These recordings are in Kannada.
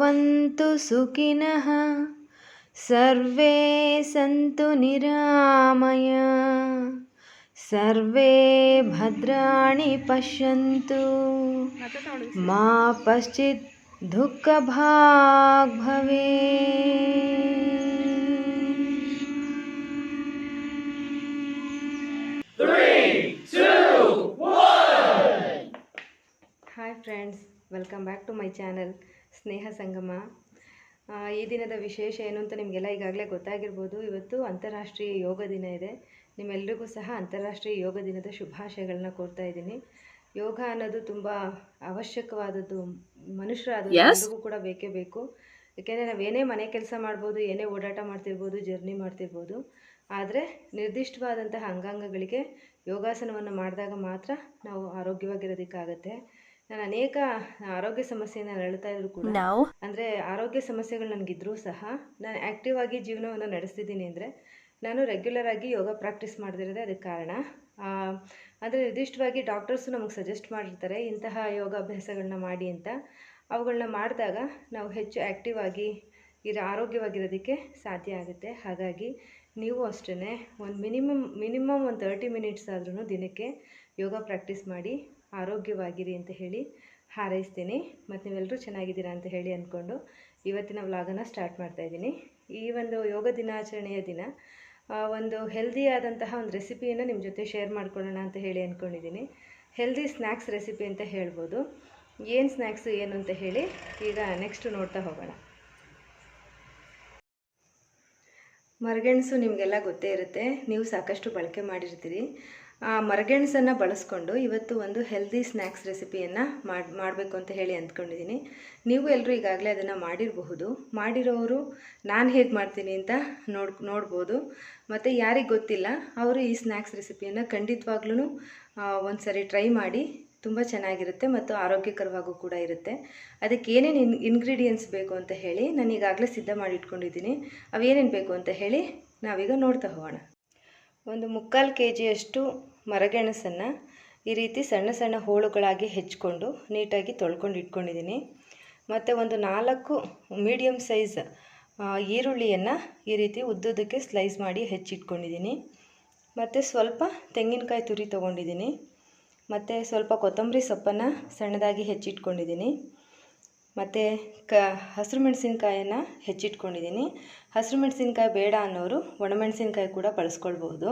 भवन्तु सुखिनः, सर्वे सन्तु निरामय। सर्वे भद्राणि पश्यन्तु। मा पश्चित् दुःखभाग् भवे hi friends welcome back to my channel Sneha Sangama. ಈ ದಿನದ ವಿಶೇಷ ಏನು ಅಂತ ನಿಮಗೆಲ್ಲ ಈಗಾಗಲೇ ಗೊತ್ತಾಗಿರ್ಬೋದು. ಇವತ್ತು ಅಂತಾರಾಷ್ಟ್ರೀಯ ಯೋಗ ದಿನ ಇದೆ. ನಿಮ್ಮೆಲ್ರಿಗೂ ಸಹ ಅಂತಾರಾಷ್ಟ್ರೀಯ ಯೋಗ ದಿನದ ಶುಭಾಶಯಗಳನ್ನ ಕೋರ್ತಾ ಇದ್ದೀನಿ. ಯೋಗ ಅನ್ನೋದು ತುಂಬ ಅವಶ್ಯಕವಾದದ್ದು ಮನುಷ್ಯರಾದ ಎಲ್ಲರಿಗೂ ಕೂಡ ಬೇಕೇ ಬೇಕು. ಯಾಕೆಂದರೆ ನಾವು ಏನೇ ಮನೆ ಕೆಲಸ ಮಾಡ್ಬೋದು ಏನೇ ಓಡಾಟ ಮಾಡ್ತಿರ್ಬೋದು ಜರ್ನಿ ಮಾಡ್ತಿರ್ಬೋದು. ಆದರೆ ನಿರ್ದಿಷ್ಟವಾದಂತಹ ಅಂಗಾಂಗಗಳಿಗೆ ಯೋಗಾಸನವನ್ನು ಮಾಡಿದಾಗ ಮಾತ್ರ ನಾವು ಆರೋಗ್ಯವಾಗಿರೋದಕ್ಕಾಗತ್ತೆ. ನಾನು ಅನೇಕ ಆರೋಗ್ಯ ಸಮಸ್ಯೆಯನ್ನು ನರಳ್ತಾ ಇದ್ರು ಕೂಡ. ಅಂದರೆ ಆರೋಗ್ಯ ಸಮಸ್ಯೆಗಳು ನನಗಿದ್ರೂ ಸಹ ನಾನು ಆ್ಯಕ್ಟಿವ್ ಆಗಿ ಜೀವನವನ್ನು ನಡೆಸ್ತಿದ್ದೀನಿ ಅಂದರೆ ನಾನು ರೆಗ್ಯುಲರ್ ಆಗಿ ಯೋಗ ಪ್ರಾಕ್ಟೀಸ್ ಮಾಡ್ದಿರೋದೇ ಅದಕ್ಕೆ ಕಾರಣ. ಅಂದರೆ ನಿರ್ದಿಷ್ಟವಾಗಿ ಡಾಕ್ಟರ್ಸು ನಮಗೆ ಸಜೆಸ್ಟ್ ಮಾಡಿರ್ತಾರೆ ಇಂತಹ ಯೋಗ ಅಭ್ಯಾಸಗಳನ್ನ ಮಾಡಿ ಅಂತ. ಅವುಗಳನ್ನ ಮಾಡಿದಾಗ ನಾವು ಹೆಚ್ಚು ಆ್ಯಕ್ಟಿವ್ ಆಗಿ ಇರ ಆರೋಗ್ಯವಾಗಿರೋದಕ್ಕೆ ಸಾಧ್ಯ ಆಗುತ್ತೆ. ಹಾಗಾಗಿ ನೀವು ಅಷ್ಟೇ ಒಂದು ಮಿನಿಮಮ್ ಮಿನಿಮಮ್ ಒಂದು ತರ್ಟಿ ಮಿನಿಟ್ಸ್ ಆದ್ರೂ ದಿನಕ್ಕೆ ಯೋಗ ಪ್ರಾಕ್ಟೀಸ್ ಮಾಡಿ ಆರೋಗ್ಯವಾಗಿರಿ ಅಂತ ಹೇಳಿ ಹಾರೈಸ್ತೀನಿ. ಮತ್ತು ನೀವೆಲ್ಲರೂ ಚೆನ್ನಾಗಿದ್ದೀರಾ ಅಂತ ಹೇಳಿ ಅಂದ್ಕೊಂಡು ಇವತ್ತಿನ ವ್ಲಾಗನ್ನು ಸ್ಟಾರ್ಟ್ ಮಾಡ್ತಾ ಇದ್ದೀನಿ. ಈ ಒಂದು ಯೋಗ ದಿನಾಚರಣೆಯ ದಿನ ಒಂದು ಹೆಲ್ದಿ ಆದಂತಹ ಒಂದು ರೆಸಿಪಿಯನ್ನು ನಿಮ್ಮ ಜೊತೆ ಶೇರ್ ಮಾಡ್ಕೊಳ್ಳೋಣ ಅಂತ ಹೇಳಿ ಅಂದ್ಕೊಂಡಿದ್ದೀನಿ. ಹೆಲ್ದಿ ಸ್ನ್ಯಾಕ್ಸ್ ರೆಸಿಪಿ ಅಂತ ಹೇಳ್ಬೋದು. ಏನು ಸ್ನ್ಯಾಕ್ಸು ಏನು ಅಂತ ಹೇಳಿ ಈಗ ನೆಕ್ಸ್ಟ್ ನೋಡ್ತಾ ಹೋಗೋಣ. ಮರಗೆಣಸು ನಿಮಗೆಲ್ಲ ಗೊತ್ತೇ ಇರುತ್ತೆ. ನೀವು ಸಾಕಷ್ಟು ಬಳಕೆ ಮಾಡಿರ್ತೀರಿ. ಮರಗೆಣಸನ್ನು ಬಳಸ್ಕೊಂಡು ಇವತ್ತು ಒಂದು ಹೆಲ್ದಿ ಸ್ನ್ಯಾಕ್ಸ್ ರೆಸಿಪಿಯನ್ನು ಮಾಡಿ, ಮಾಡಬೇಕು ಅಂತ ಹೇಳಿ ಅಂದ್ಕೊಂಡಿದ್ದೀನಿ. ನೀವು ಎಲ್ಲರೂ ಈಗಾಗಲೇ ಅದನ್ನು ಮಾಡಿರಬಹುದು. ಮಾಡಿರೋರು ನಾನು ಹೇಗೆ ಮಾಡ್ತೀನಿ ಅಂತ ನೋಡ್, ನೋಡ್ಬೋದು. ಮತ್ತು ಯಾರಿಗೆ ಗೊತ್ತಿಲ್ಲ, ಅವರು ಈ ಸ್ನ್ಯಾಕ್ಸ್ ರೆಸಿಪಿಯನ್ನು ಖಂಡಿತವಾಗ್ಲೂ ಒಂದು ಸರಿ ಟ್ರೈ ಮಾಡಿ ತುಂಬ ಚೆನ್ನಾಗಿರುತ್ತೆ ಮತ್ತು ಆರೋಗ್ಯಕರವಾಗೂ ಕೂಡ ಇರುತ್ತೆ. ಅದಕ್ಕೆ ಏನೇನು ಇನ್ ಇನ್ಗ್ರೀಡಿಯೆಂಟ್ಸ್ ಬೇಕು ಅಂತ ಹೇಳಿ ನಾನು ಈಗಾಗಲೇ ಸಿದ್ಧ ಮಾಡಿ ಇಟ್ಕೊಂಡಿದ್ದೀನಿ ಅವೇನೇನು ಬೇಕು ಅಂತ ಹೇಳಿ ನಾವೀಗ ನೋಡ್ತಾ ಹೋಗೋಣ. ಒಂದು ಮುಕ್ಕಾಲು ಕೆ ಜಿಯಷ್ಟು ಮರಗೆಣಸನ್ನು ಈ ರೀತಿ ಸಣ್ಣ ಸಣ್ಣ ಹೋಳುಗಳಾಗಿ ಹೆಚ್ಕೊಂಡು ನೀಟಾಗಿ ತೊಳ್ಕೊಂಡು ಇಟ್ಕೊಂಡಿದ್ದೀನಿ. ಮತ್ತು ಒಂದು ನಾಲ್ಕು ಮೀಡಿಯಮ್ ಸೈಜ್ ಈರುಳ್ಳಿಯನ್ನು ಈ ರೀತಿ ಉದ್ದುದಕ್ಕೆ ಸ್ಲೈಸ್ ಮಾಡಿ ಹೆಚ್ಚಿಟ್ಕೊಂಡಿದ್ದೀನಿ. ಮತ್ತು ಸ್ವಲ್ಪ ತೆಂಗಿನಕಾಯಿ ತುರಿ ತೊಗೊಂಡಿದ್ದೀನಿ. ಮತ್ತು ಸ್ವಲ್ಪ ಕೊತ್ತಂಬರಿ ಸೊಪ್ಪನ್ನು ಸಣ್ಣದಾಗಿ ಹೆಚ್ಚಿಟ್ಕೊಂಡಿದ್ದೀನಿ. ಮತ್ತು ಕ, ಹಸಿರು ಮೆಣಸಿನ್ಕಾಯನ್ನು ಹೆಚ್ಚಿಟ್ಕೊಂಡಿದ್ದೀನಿ. ಹಸಿರು ಮೆಣಸಿನ್ಕಾಯಿ ಬೇಡ ಅನ್ನೋರು ಒಣಮೆಣಸಿನ್ಕಾಯಿ ಕೂಡ ಬಳಸ್ಕೊಳ್ಬಹುದು.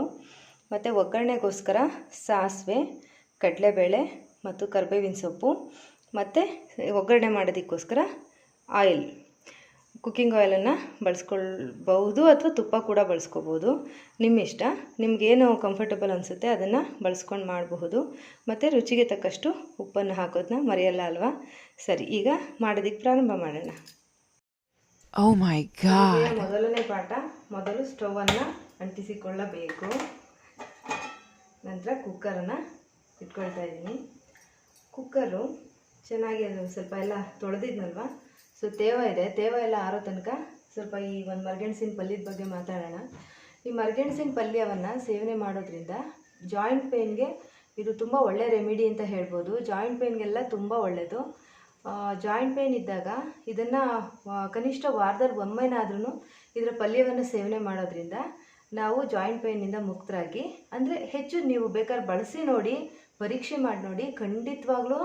ಮತ್ತು ಒಗ್ಗರಣೆಗೋಸ್ಕರ ಸಾಸಿವೆ ಕಡಲೆಬೇಳೆ ಮತ್ತು ಕರಿಬೇವಿನ ಸೊಪ್ಪು ಮತ್ತು ಒಗ್ಗರಣೆ ಮಾಡೋದಕ್ಕೋಸ್ಕರ ಆಯಿಲ್. ಕುಕ್ಕಿಂಗ್ ಆಯಿಲನ್ನು ಬಳಸ್ಕೊಳ್ಬಹುದು ಅಥವಾ ತುಪ್ಪ ಕೂಡ ಬಳಸ್ಕೋಬೋದು ನಿಮ್ಮ ಇಷ್ಟ ನಿಮಗೇನು ಕಂಫರ್ಟಬಲ್ ಅನಿಸುತ್ತೆ ಅದನ್ನು ಬಳಸ್ಕೊಂಡು ಮಾಡಬಹುದು. ಮತ್ತು ರುಚಿಗೆ ತಕ್ಕಷ್ಟು ಉಪ್ಪನ್ನು ಹಾಕೋದನ್ನ ಮರೆಯಲ್ಲ ಅಲ್ವಾ? ಸರಿ ಈಗ ಮಾಡೋದಕ್ಕೆ ಪ್ರಾರಂಭ ಮಾಡೋಣ. Oh. ಮೊದಲನೇ ಪಾಠ ಮೊದಲು ಸ್ಟೌವನ್ನು ಅಂಟಿಸಿಕೊಳ್ಳಬೇಕು. ನಂತರ ಕುಕ್ಕರನ್ನು ಇಟ್ಕೊಳ್ತಾ ಇದ್ದೀನಿ. ಕುಕ್ಕರು ಚೆನ್ನಾಗಿ ಅದು ಸ್ವಲ್ಪ ಎಲ್ಲ ತೊಳೆದಿದ್ನಲ್ವ? ಸೊ ತೇವ ಇದೆ. ತೇವ ಎಲ್ಲ ಆರೋ ತನಕ ಸ್ವಲ್ಪ ಈ ಒಂದು ಮರಗೆಣಸಿನ ಪಲ್ಯದ ಬಗ್ಗೆ ಮಾತಾಡೋಣ. ಈ ಮರಗೆಣಸಿನ ಪಲ್ಯವನ್ನು ಸೇವನೆ ಮಾಡೋದ್ರಿಂದ ಜಾಯಿಂಟ್ ಪೇಯ್ನ್ಗೆ ಇದು ತುಂಬ ಒಳ್ಳೆ ರೆಮಿಡಿ ಅಂತ ಹೇಳ್ಬೋದು. ಜಾಯಿಂಟ್ ಪೇಯ್ನ್ಗೆಲ್ಲ ತುಂಬ ಒಳ್ಳೆಯದು ಜಾಯಿಂಟ್ ಪೇಯ್ನ್ ಇದ್ದಾಗ ಇದನ್ನು ಕನಿಷ್ಠ ವಾರದಲ್ಲಿ ಒಮ್ಮೆನಾದ್ರೂ ಇದರ ಪಲ್ಯವನ್ನು ಸೇವನೆ ಮಾಡೋದ್ರಿಂದ ನಾವು ಜಾಯಿಂಟ್ ಪೇಯ್ನಿಂದ ಮುಕ್ತರಾಗಿ, ಅಂದರೆ ಹೆಚ್ಚು ನೀವು ಬೇಕಾದ್ರೆ ಬಳಸಿ ನೋಡಿ, ಪರೀಕ್ಷೆ ಮಾಡಿ ನೋಡಿ, ಖಂಡಿತವಾಗ್ಲೂ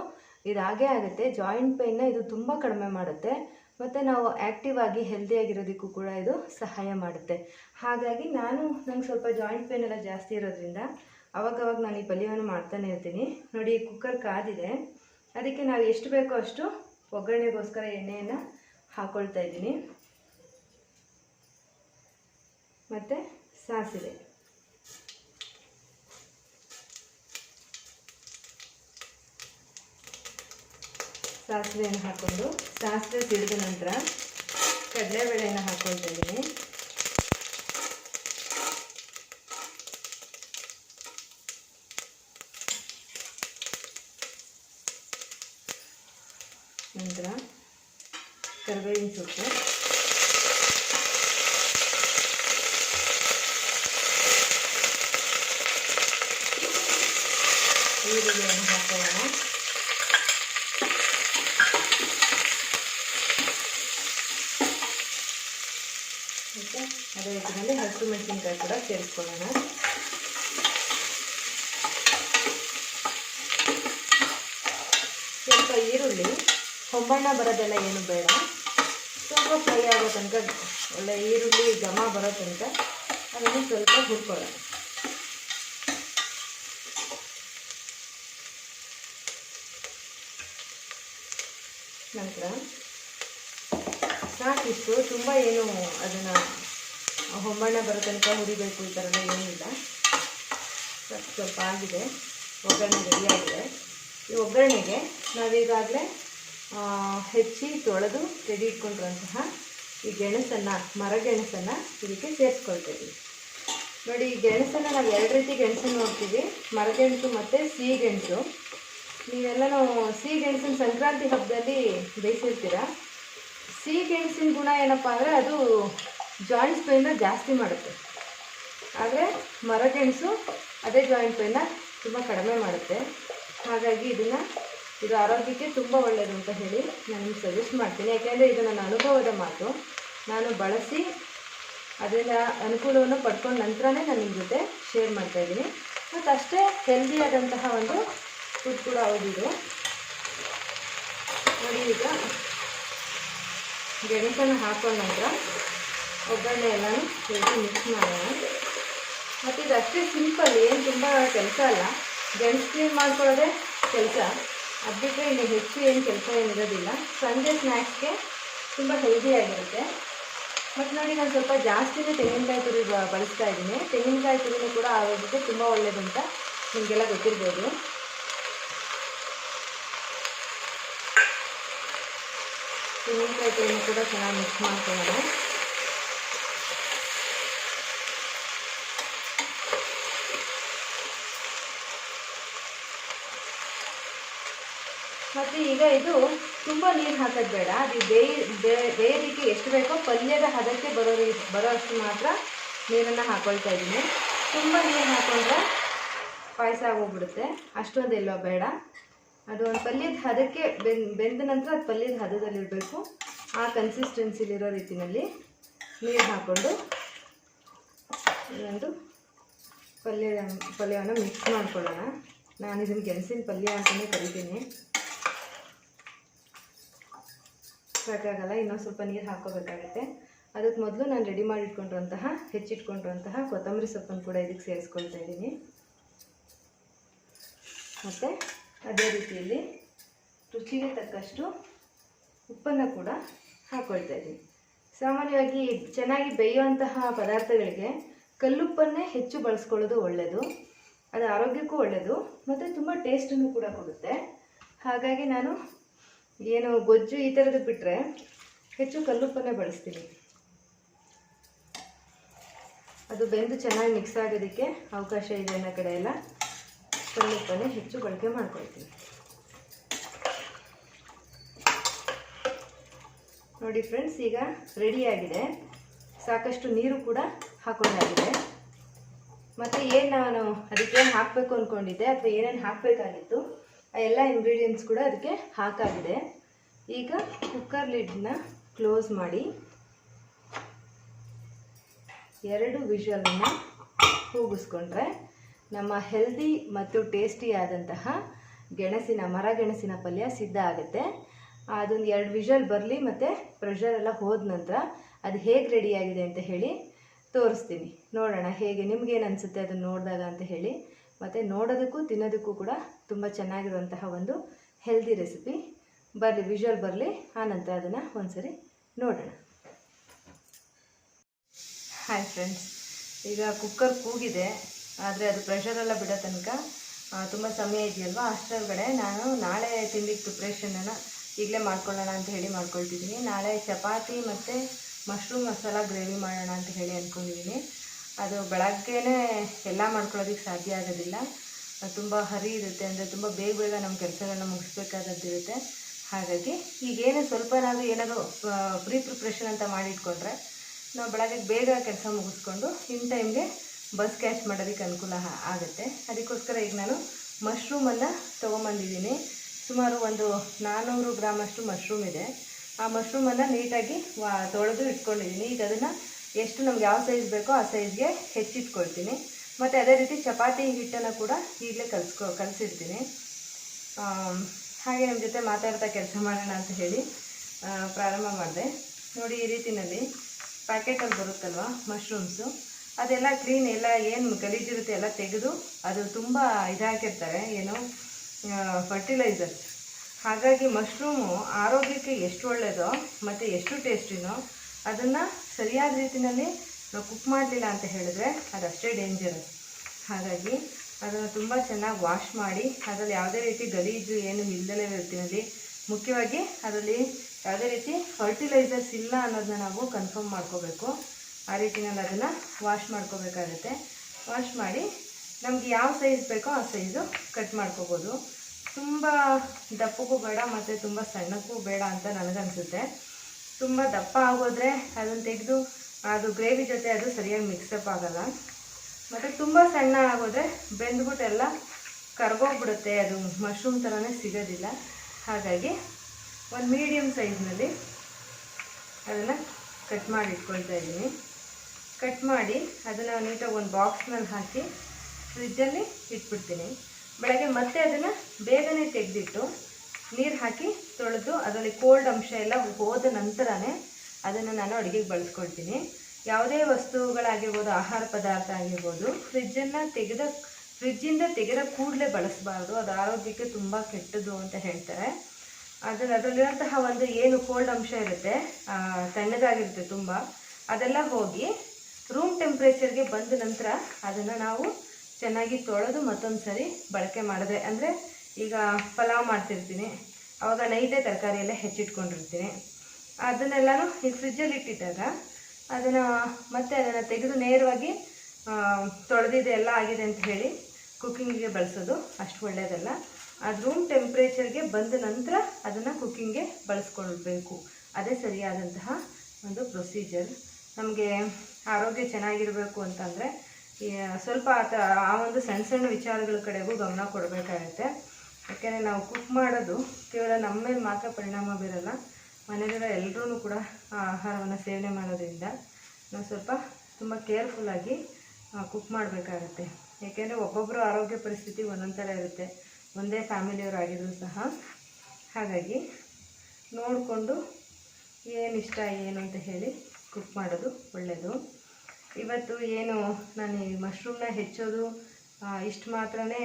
ಇದಾಗೇ ಆಗುತ್ತೆ. ಜಾಯಿಂಟ್ ಪೇಯ್ನ ಇದು ತುಂಬ ಕಡಿಮೆ ಮಾಡುತ್ತೆ. ಮತ್ತು ನಾವು ಆ್ಯಕ್ಟಿವ್ ಆಗಿ ಹೆಲ್ದಿಯಾಗಿರೋದಕ್ಕೂ ಕೂಡ ಇದು ಸಹಾಯ ಮಾಡುತ್ತೆ. ಹಾಗಾಗಿ ನಾನು ನಂಗೆ ಸ್ವಲ್ಪ ಜಾಯಿಂಟ್ ಪೇನ್ ಎಲ್ಲ ಜಾಸ್ತಿ ಇರೋದ್ರಿಂದ ಅವಾಗವಾಗ ನಾನು ಈ ಪಲ್ಯವನ್ನು ಮಾಡ್ತಾನೆ ಇರ್ತೀನಿ. ನೋಡಿ ಕುಕ್ಕರ್ ಕಾದಿದೆ. ಅದಕ್ಕೆ ನಾವು ಎಷ್ಟು ಬೇಕೋ ಅಷ್ಟು ಒಗ್ಗರಣೆಗೋಸ್ಕರ ಎಣ್ಣೆಯನ್ನು ಹಾಕ್ಕೊಳ್ತಾ ಇದ್ದೀನಿ. ಮತ್ತು ಸಾಸಿವೆ. ಸಾಸಿವೆಯನ್ನು ಹಾಕ್ಕೊಂಡು ಸಾಸಿವೆ ಸಿಡಿದ ನಂತರ ಕಡಲೆಬೇಳೆಯನ್ನು ಹಾಕ್ಕೊಳ್ತಾ ಇದ್ದೀನಿ. ನಂತರ ಕರಿಬೇವಿನ ಸೊಪ್ಪು ಈರುಳ್ಳಿಯನ್ನು ಹಾಕೊಳ್ಳೋಣ ರೀತಿಯಲ್ಲಿ ಹಸಿರು ಮೆಣಸಿನ್ಕಾಯಿ ಕೂಡ ಸೇರಿಸ್ಕೊಳ್ಳೋಣ. ಸ್ವಲ್ಪ ಈರುಳ್ಳಿ, ಹೊಂಬಣ್ಣ ಬರೋದೆಲ್ಲ ಏನು ಬೇಡ. ಸ್ವಲ್ಪ ಫ್ರೈ ಆಗೋ ತನಕ ಒಳ್ಳೆ ಈರುಳ್ಳಿ, ಘಮ ಬರೋ ತನಕ ಅದನ್ನು ಸ್ವಲ್ಪ ಹುರ್ಕೊಳ್ಳೋಣ. ನಂತರ ಸಾಕಿಷ್ಟು, ತುಂಬ ಏನು ಅದನ್ನು ಹೊಂಬಣ್ಣ ಬರೋ ತನಕ ಹುರಿಬೇಕು, ಈ ಥರ ಏನಿಲ್ಲ ಸ್ವಲ್ಪ ಸ್ವಲ್ಪ ಆಗಿದೆ. ಒಗ್ಗರಣೆ ರೆಡಿಯಾಗಿದೆ ಈ ಒಗ್ಗರಣೆಗೆ ನಾವೀಗಾಗಲೇ ಹೆಚ್ಚಿ ತೊಳೆದು ರೆಡಿ ಇಟ್ಕೊಂಡಿರುವಂತಹ ಈ ಗೆಣಸನ್ನು ಮರಗೆಣಸನ್ನು ಇದಕ್ಕೆ ಸೇರಿಸ್ಕೊಳ್ತೀವಿ. ನೋಡಿ, ಈ ಗೆಣಸನ್ನು ನಾವು ಎರಡು ರೀತಿ ಗೆಣಸನ್ನು ನೋಡ್ತೀವಿ. ಮರಗೆಣಸು ಮತ್ತು ಸಿಹಿ ಗೆಣಸು. ನೀವೆಲ್ಲ ನಾವು ಸಿಹಿ ಗೆಣಸಿನ ಸಂಕ್ರಾಂತಿ ಹಬ್ಬದಲ್ಲಿ ಬೇಯಿಸಿರ್ತೀರ? ಸಿಹಿ ಗೆಣಸಿನ ಗುಣ ಏನಪ್ಪ ಅಂದರೆ ಅದು ಜಾಯಿಂಟ್ಸ್ ಪೇನ್ನ ಜಾಸ್ತಿ ಮಾಡುತ್ತೆ. ಆದರೆ ಮರಗೆಣಸು ಅದೇ ಜಾಯಿಂಟ್ ಪೇನ್ನ ತುಂಬ ಕಡಿಮೆ ಮಾಡುತ್ತೆ. ಹಾಗಾಗಿ ಇದನ್ನು ಇದು ಆರೋಗ್ಯಕ್ಕೆ ತುಂಬ ಒಳ್ಳೆಯದು ಅಂತ ಹೇಳಿ ನಾನು ನಿಮ್ಗೆ ಸಜೆಸ್ಟ್ ಮಾಡ್ತೀನಿ. ಯಾಕೆಂದರೆ ಇದು ನನ್ನ ಅನುಭವದ ಮಾತು. ನಾನು ಬಳಸಿ ಅದರಿಂದ ಅನುಕೂಲವನ್ನು ಪಡ್ಕೊಂಡ ನಂತರನೇ ನಾನು ನಿಮ್ಮ ಜೊತೆ ಶೇರ್ ಮಾಡ್ತಾಯಿದ್ದೀನಿ ಮತ್ತು ಅಷ್ಟೇ ಹೆಲ್ದಿಯಾದಂತಹ ಒಂದು ಫುಡ್ ಕೂಡ ಹೌದು ಇದು. ನೋಡಿ ಈಗ ಗೆಣಸನ್ನು ಹಾಕೊಂಡ ನಂತರ ಒಗ್ಗರಣೆ ಎಲ್ಲನೂ ಹೇಳಿ ಮಿಕ್ಸ್ ಮಾಡೋಣ? ಮತ್ತು ಇದು ಅಷ್ಟೇ ಸಿಂಪಲ್ ಏನು ತುಂಬ ಕೆಲಸ ಅಲ್ಲ. ಜೆಂಟ್ಸ್ ಕ್ಲೀನ್ ಮಾಡ್ಕೊಳ್ಳೋದೇ ಕೆಲಸ. ಅದು ಬಿಟ್ಟರೆ ಇನ್ನು ಹೆಚ್ಚು ಏನು ಕೆಲಸ ಏನಿರೋದಿಲ್ಲ ಸಂಜೆ ಸ್ನ್ಯಾಕ್ಸ್ಗೆ ತುಂಬ ಹೆಲ್ದಿಯಾಗಿರುತ್ತೆ ಮತ್ತು ನೋಡಿ ನಾನು ಸ್ವಲ್ಪ ಜಾಸ್ತಿನೇ ತೆಂಗಿನಕಾಯಿ ತುರಿ ಬಳಸ್ತಾ ಇದ್ದೀನಿ. ತೆಂಗಿನಕಾಯಿ ತುರಿನೂ ಕೂಡ ಆರೋಗ್ಯಕ್ಕೆ ತುಂಬ ಒಳ್ಳೆಯದು ಅಂತ ನಿಮಗೆಲ್ಲ ಗೊತ್ತಿರ್ಬೋದು. ತೆಂಗಿನಕಾಯಿ ತುರಿನೂ ಕೂಡ ಚೆನ್ನಾಗಿ ಮಿಕ್ಸ್ ಮಾಡ್ಕೊಳ್ಳೋಣ. ಮತ್ತು ಈಗ ಇದು ತುಂಬ ನೀರು ಹಾಕೋದು ಬೇಡ. ಅದು ಬೇಯೋದಕ್ಕೆ ಎಷ್ಟು ಬೇಕೋ ಪಲ್ಯದ ಹದಕ್ಕೆ ಬರೋ ಬರೋಷ್ಟು ಮಾತ್ರ ನೀರನ್ನು ಹಾಕೊಳ್ತಾ ಇದ್ದೀನಿ. ತುಂಬ ನೀರು ಹಾಕೊಂಡ್ರೆ ಪಾಯಸ ಆಗೋಗ್ಬಿಡುತ್ತೆ. ಅಷ್ಟೊಂದು ಎಲ್ಲೋ ಬೇಡ. ಅದು ಒಂದು ಪಲ್ಯದ ಹದಕ್ಕೆ ಬೆಂದ್ ನಂತರ ಅದು ಪಲ್ಯದ ಹದದಲ್ಲಿರಬೇಕು. ಆ ಕನ್ಸಿಸ್ಟೆನ್ಸಿಲಿರೋ ರೀತಿಯಲ್ಲಿ ನೀರು ಹಾಕ್ಕೊಂಡು ಇನ್ನೊಂದು ಪಲ್ಯ ಪಲ್ಯವನ್ನು ಮಿಕ್ಸ್ ಮಾಡ್ಕೊಳ್ಳೋಣ. ನಾನು ಇದನ್ನು ಗೆಣಸಿನ ಪಲ್ಯ ಅಂತಲೇ ಕರಿತೀನಿ. ಸಾಕಾಗಲ್ಲ ಇನ್ನೊಂದು ಸ್ವಲ್ಪ ನೀರು ಹಾಕೋಬೇಕಾಗುತ್ತೆ ಅದಕ್ಕೆ ಮೊದಲು ನಾನು ರೆಡಿ ಮಾಡಿಟ್ಕೊಂಡಿರುವಂತಹ, ಹೆಚ್ಚಿಟ್ಕೊಂಡಿರುವಂತಹ ಕೊತ್ತಂಬರಿ ಸೊಪ್ಪನ್ನು ಕೂಡ ಇದಕ್ಕೆ ಸೇರಿಸ್ಕೊಳ್ತಾ ಇದ್ದೀನಿ ಮತ್ತು ಅದೇ ರೀತಿಯಲ್ಲಿ ರುಚಿಗೆ ತಕ್ಕಷ್ಟು ಉಪ್ಪನ್ನು ಕೂಡ ಹಾಕ್ಕೊಳ್ತಾ ಇದ್ದೀನಿ ಸಾಮಾನ್ಯವಾಗಿ ಚೆನ್ನಾಗಿ ಬೇಯುವಂತಹ ಪದಾರ್ಥಗಳಿಗೆ ಕಲ್ಲುಪ್ಪನ್ನೇ ಹೆಚ್ಚು ಬಳಸ್ಕೊಳ್ಳೋದು ಒಳ್ಳೆಯದು ಅದು ಆರೋಗ್ಯಕ್ಕೂ ಒಳ್ಳೆಯದು ಮತ್ತು ತುಂಬ ಟೇಸ್ಟನ್ನು ಕೂಡ ಕೊಡುತ್ತೆ. ಹಾಗಾಗಿ ನಾನು ಏನು ಗೊಜ್ಜು ಈ ಥರದ್ದು ಬಿಟ್ಟರೆ ಹೆಚ್ಚು ಕಲ್ಲುಪ್ಪನ್ನೇ ಬಳಸ್ತೀವಿ ಅದು ಬೆಂದು ಚೆನ್ನಾಗಿ ಮಿಕ್ಸ್ ಆಗೋದಕ್ಕೆ ಅವಕಾಶ ಇದೆ ಅನ್ನೋ ಕಡೆ ಎಲ್ಲ ಕಲ್ಲುಪ್ಪನ್ನೇ ಹೆಚ್ಚು ಬಳಕೆ ಮಾಡ್ಕೊಳ್ತೀವಿ ನೋಡಿ ಫ್ರೆಂಡ್ಸ್ ಈಗ ರೆಡಿಯಾಗಿದೆ ಸಾಕಷ್ಟು ನೀರು ಕೂಡ ಹಾಕೊಂಡಾಗಿದೆ. ಮತ್ತು ಏನು ನಾನು ಅದಕ್ಕೆ ಹಾಕಬೇಕು ಅಂದ್ಕೊಂಡಿದ್ದೆ ಅಥವಾ ಏನೇನು ಹಾಕಬೇಕಾಗಿತ್ತು? ಎಲ್ಲ ಇಂಗ್ರೀಡಿಯೆಂಟ್ಸ್ ಕೂಡ ಅದಕ್ಕೆ ಹಾಕಾಗಿದೆ. ಈಗ ಕುಕ್ಕರ್ ಲಿಡ್ನ ಕ್ಲೋಸ್ ಮಾಡಿ ಎರಡು ವಿಷಲನ್ನು ಕೂಗಿಸ್ಕೊಂಡ್ರೆ ನಮ್ಮ ಹೆಲ್ದಿ ಮತ್ತು ಟೇಸ್ಟಿಯಾದಂತಹ ಗೆಣಸಿನ, ಮರ ಗೆಣಸಿನ ಪಲ್ಯ ಸಿದ್ಧ ಆಗುತ್ತೆ. ಅದೊಂದು ಎರಡು ವಿಷಲ್ ಬರಲಿ ಮತ್ತು ಪ್ರೆಷರ್ ಎಲ್ಲ ಹೋದ ನಂತರ ಅದು ಹೇಗೆ ರೆಡಿಯಾಗಿದೆ ಅಂತ ಹೇಳಿ ತೋರಿಸ್ತೀನಿ. ನೋಡೋಣ ಹೇಗೆ ನಿಮ್ಗೇನು ಅನಿಸುತ್ತೆ ಅದನ್ನು ನೋಡಿದಾಗ ಅಂತ ಹೇಳಿ. ಮತ್ತು ನೋಡೋದಕ್ಕೂ, ತಿನ್ನೋದಕ್ಕೂ ಕೂಡ ತುಂಬ ಚೆನ್ನಾಗಿರುವಂತಹ ಒಂದು ಹೆಲ್ದಿ ರೆಸಿಪಿ ಬರಲಿ ವಿಜುವಲ್ ಬರಲಿ ಆನಂತರ ಅದನ್ನು ಒಂದ್ಸರಿ ನೋಡೋಣ. ಹಾಯ್ ಫ್ರೆಂಡ್ಸ್ ಈಗ ಕುಕ್ಕರ್ ಕೂಗಿದೆ, ಆದರೆ ಅದು ಪ್ರೆಷರೆಲ್ಲ ಬಿಡೋ ತನಕ ತುಂಬ ಸಮಯ ಇದೆಯಲ್ವಾ? ಅಷ್ಟರೊಳಗಡೆ ನಾನು ನಾಳೆ ತಿಂಡಿಗೆ ಪ್ರಿಪ್ರೇಷನನ್ನು ಈಗಲೇ ಮಾಡ್ಕೊಳ್ಳೋಣ ಅಂತ ಹೇಳಿ ಮಾಡ್ಕೊಳ್ತಿದ್ದೀನಿ. ನಾಳೆ ಚಪಾತಿ ಮತ್ತು ಮಶ್ರೂಮ್ ಮಸಾಲ ಗ್ರೇವಿ ಮಾಡೋಣ ಅಂತ ಹೇಳಿ ಅಂದ್ಕೊಂಡಿದ್ದೀನಿ ಅದು ಬೆಳಗ್ಗೆನೇ ಎಲ್ಲ ಮಾಡ್ಕೊಳ್ಳೋದಕ್ಕೆ ಸಾಧ್ಯ ಆಗೋದಿಲ್ಲ. ತುಂಬ ಹರಿ ಇರುತ್ತೆ, ಅಂದರೆ ತುಂಬ ಬೇಗ ಬೇಗ ನಮ್ಮ ಕೆಲಸಗಳನ್ನ ಮುಗಿಸ್ಬೇಕಾದದ್ದಿರುತ್ತೆ ಹಾಗಾಗಿ ಈಗೇನು ಸ್ವಲ್ಪನಾದರೂ ಏನಾದರೂ ಪ್ರೀ ಪ್ರಿಪ್ರೇಷನ್ ಅಂತ ಮಾಡಿಟ್ಕೊಂಡ್ರೆ ನಾವು ಬೆಳಗ್ಗೆ ಬೇಗ ಕೆಲಸ ಮುಗಿಸ್ಕೊಂಡು ಇನ್ ಟೈಮ್ಗೆ ಬಸ್ ಕ್ಯಾಚ್ ಮಾಡೋದಕ್ಕೆ ಅನುಕೂಲ ಆಗುತ್ತೆ. ಅದಕ್ಕೋಸ್ಕರ ಈಗ ನಾನು ಮಶ್ರೂಮನ್ನು ತೊಗೊಂಬಂದಿದ್ದೀನಿ. ಸುಮಾರು ಒಂದು ನಾನ್ನೂರು ಗ್ರಾಮಷ್ಟು ಮಶ್ರೂಮ್ ಇದೆ. ಆ ಮಶ್ರೂಮನ್ನು ನೀಟಾಗಿ ವಾ, ತೊಳೆದು ಇಟ್ಕೊಂಡಿದ್ದೀನಿ. ಈಗ ಅದನ್ನು ಎಷ್ಟು ನಮ್ಗೆ ಯಾವ ಸೈಜ್ ಬೇಕೋ ಆ ಸೈಜ್ಗೆ ಹೆಚ್ಚಿಟ್ಕೊಳ್ತೀನಿ. ಮತ್ತು ಅದೇ ರೀತಿ ಚಪಾತಿ ಹಿಟ್ಟನ್ನು ಕೂಡ ಈಗಲೇ ಕಲಿಸ್ಕೊ ಕಲಿಸಿರ್ತೀನಿ. ಹಾಗೆ ನಿಮ್ಮ ಜೊತೆ ಮಾತಾಡ್ತಾ ಕೆಲಸ ಮಾಡೋಣ ಅಂತ ಹೇಳಿ ಪ್ರಾರಂಭ ಮಾಡಿದೆ. ನೋಡಿ ಈ ರೀತಿನಲ್ಲಿ ಪ್ಯಾಕೆಟಲ್ಲಿ ಬರುತ್ತಲ್ವ ಮಶ್ರೂಮ್ಸು ಅದೆಲ್ಲ ಕ್ಲೀನ್ ಎಲ್ಲ ಏನು ಗಲೀಜಿರುತ್ತೆ ಎಲ್ಲ ತೆಗೆದು ಅದು ತುಂಬ ಇದಾಕಿರ್ತಾರೆ ಏನು ಫರ್ಟಿಲೈಸರ್ಸ್ ಹಾಗಾಗಿ ಮಶ್ರೂಮು ಆರೋಗ್ಯಕ್ಕೆ ಎಷ್ಟು ಒಳ್ಳೆಯದೋ ಮತ್ತು ಎಷ್ಟು ಟೇಸ್ಟಿನೋ ಅದನ್ನು ಸರಿಯಾದ ರೀತಿಯಲ್ಲಿ ನಾವು ಕುಕ್ ಮಾಡಲಿಲ್ಲ ಅಂತ ಹೇಳಿದ್ರೆ ಅದಷ್ಟೇ ಡೇಂಜರಸ್ ಹಾಗಾಗಿ ಅದನ್ನು ತುಂಬ ಚೆನ್ನಾಗಿ ವಾಶ್ ಮಾಡಿ, ಅದರಲ್ಲಿ ಯಾವುದೇ ರೀತಿ ಗಲೀಜು ಏನು ಇಲ್ಲದಲೇ ಇರ್ತೀನಲ್ಲಿ ಮುಖ್ಯವಾಗಿ ಅದರಲ್ಲಿ ಯಾವುದೇ ರೀತಿ ಫರ್ಟಿಲೈಸರ್ಸ್ ಇಲ್ಲ ಅನ್ನೋದನ್ನ ನಾವು ಕನ್ಫರ್ಮ್ ಮಾಡ್ಕೋಬೇಕು. ಆ ರೀತಿನಲ್ಲಿ ಅದನ್ನು ವಾಶ್ ಮಾಡ್ಕೋಬೇಕಾಗತ್ತೆ. ವಾಶ್ ಮಾಡಿ ನಮಗೆ ಯಾವ ಸೈಜ್ ಬೇಕೋ ಆ ಸೈಜು ಕಟ್ ಮಾಡ್ಕೋಬೋದು. ತುಂಬ ದಪ್ಪಗೂ ಬೇಡ ಮತ್ತು ತುಂಬ ಸಣ್ಣಕ್ಕೂ ಬೇಡ ಅಂತ ನನಗನ್ಸುತ್ತೆ. ತುಂಬ ದಪ್ಪ ಆಗೋದ್ರೆ ಅದನ್ನು ತೆಗೆದು ಅದು ಗ್ರೇವಿ ಜೊತೆ ಅದು ಸರಿಯಾಗಿ ಮಿಕ್ಸಪ್ ಆಗಲ್ಲ. ಮತ್ತು ತುಂಬ ಸಣ್ಣ ಆಗೋದ್ರೆ ಬೆಂದ್ಬಿಟ್ಟೆಲ್ಲ ಕರ್ಗೋಗ್ಬಿಡುತ್ತೆ. ಅದು ಮಶ್ರೂಮ್ ಥರನೇ ಸಿಗೋದಿಲ್ಲ. ಹಾಗಾಗಿ ಒಂದು ಮೀಡಿಯಮ್ ಸೈಜ್ನಲ್ಲಿ ಅದನ್ನು ಕಟ್ ಮಾಡಿ ಇಟ್ಕೊಳ್ತಾ ಇದ್ದೀನಿ. ಕಟ್ ಮಾಡಿ ಅದನ್ನು ನೀಟಾಗಿ ಒಂದು ಬಾಕ್ಸ್ನಲ್ಲಿ ಹಾಕಿ ಫ್ರಿಜ್ಜಲ್ಲಿ ಇಟ್ಬಿಡ್ತೀನಿ. ಬೆಳಗ್ಗೆ ಮತ್ತೆ ಅದನ್ನು ಬೇಗನೆ ತೆಗೆದಿಟ್ಟು ನೀರು ಹಾಕಿ ತೊಳೆದು ಅದರಲ್ಲಿ ಕೋಲ್ಡ್ ಅಂಶ ಎಲ್ಲ ಹೋದ ನಂತರನೇ ಅದನ್ನು ನಾನು ಅಡುಗೆಗೆ ಬಳಸ್ಕೊಳ್ತೀನಿ. ಯಾವುದೇ ವಸ್ತುಗಳಾಗಿರ್ಬೋದು, ಆಹಾರ ಪದಾರ್ಥ ಆಗಿರ್ಬೋದು ಫ್ರಿಜ್ಜನ್ನು ತೆಗೆದ ಫ್ರಿಜ್ಜಿಂದ ತೆಗೆದ ಕೂಡಲೇ ಬಳಸಬಾರ್ದು. ಅದು ಆರೋಗ್ಯಕ್ಕೆ ತುಂಬ ಕೆಟ್ಟದ್ದು ಅಂತ ಹೇಳ್ತಾರೆ. ಅದರ, ಅದರಲ್ಲಿರುವಂತಹ ಒಂದು ಏನು ಕೋಲ್ಡ್ ಅಂಶ ಇರುತ್ತೆ ತಣ್ಣಗಾಗಿರುತ್ತೆ ತುಂಬ. ಅದೆಲ್ಲ ಹೋಗಿ ರೂಮ್ ಟೆಂಪ್ರೇಚರ್ಗೆ ಬಂದ ನಂತರ ಅದನ್ನು ನಾವು ಚೆನ್ನಾಗಿ ತೊಳೆದು ಮತ್ತೊಂದು ಸರಿ ಬಳಕೆ ಮಾಡಿದ್ರೆ ಅಂದರೆ ಈಗ ಪಲಾವ್ ಮಾಡ್ತಿರ್ತೀನಿ. ಆವಾಗ ನೈದೇ ತರಕಾರಿ ಎಲ್ಲ ಹೆಚ್ಚಿಟ್ಕೊಂಡಿರ್ತೀನಿ. ಅದನ್ನೆಲ್ಲನೂ ಈ ಫ್ರಿಜ್ಜಲ್ಲಿ ಇಟ್ಟಿದ್ದಾಗ ಅದನ್ನು ಮತ್ತೆ ಅದನ್ನು ತೆಗೆದು ನೇರವಾಗಿ ತೊಳೆದಿದೆ, ಎಲ್ಲ ಆಗಿದೆ ಅಂತ ಹೇಳಿ ಕುಕ್ಕಿಂಗಿಗೆ ಬಳಸೋದು ಅಷ್ಟು ಒಳ್ಳೆಯದಲ್ಲ ಅದು ರೂಮ್ ಟೆಂಪ್ರೇಚರ್ಗೆ ಬಂದ ನಂತರ ಅದನ್ನು ಕುಕ್ಕಿಂಗ್ಗೆ ಬಳಸ್ಕೊಳ್ಬೇಕು. ಅದೇ ಸರಿಯಾದಂತಹ ಒಂದು ಪ್ರೊಸೀಜರ್ ನಮಗೆ ಆರೋಗ್ಯ ಚೆನ್ನಾಗಿರಬೇಕು ಅಂತಂದರೆ ಸ್ವಲ್ಪ ಆ ಆ ಒಂದು ಸಣ್ಣ ಸಣ್ಣ ವಿಚಾರಗಳ ಕಡೆಗೂ ಗಮನ ಕೊಡಬೇಕಾಗತ್ತೆ. ಯಾಕೆಂದರೆ ನಾವು ಕುಕ್ ಮಾಡೋದು ಕೇವಲ ನಮ್ಮ ಮೇಲೆ ಮಾತ್ರ ಪರಿಣಾಮ ಬೀರಲ್ಲ. ಮನೆಯಲ್ಲಿರೋ ಎಲ್ಲರೂ ಕೂಡ ಆ ಆಹಾರವನ್ನು ಸೇವನೆ ಮಾಡೋದ್ರಿಂದ ನಾವು ಸ್ವಲ್ಪ ತುಂಬ ಕೇರ್ಫುಲ್ಲಾಗಿ ಕುಕ್ ಮಾಡಬೇಕಾಗತ್ತೆ. ಏಕೆಂದರೆ ಒಬ್ಬೊಬ್ಬರು ಆರೋಗ್ಯ ಪರಿಸ್ಥಿತಿ ಒಂದೊಂದು ಥರ ಇರುತ್ತೆ. ಒಂದೇ ಫ್ಯಾಮಿಲಿಯವರು ಆಗಿದ್ರು ಸಹ. ಹಾಗಾಗಿ ನೋಡಿಕೊಂಡು ಏನು ಇಷ್ಟ, ಏನು ಅಂತ ಹೇಳಿ ಕುಕ್ ಮಾಡೋದು ಒಳ್ಳೆಯದು ಇವತ್ತು ಏನು ನಾನು ಈ ಮಶ್ರೂಮ್ನ ಹೆಚ್ಚೋದು ಇಷ್ಟು ಮಾತ್ರನೇ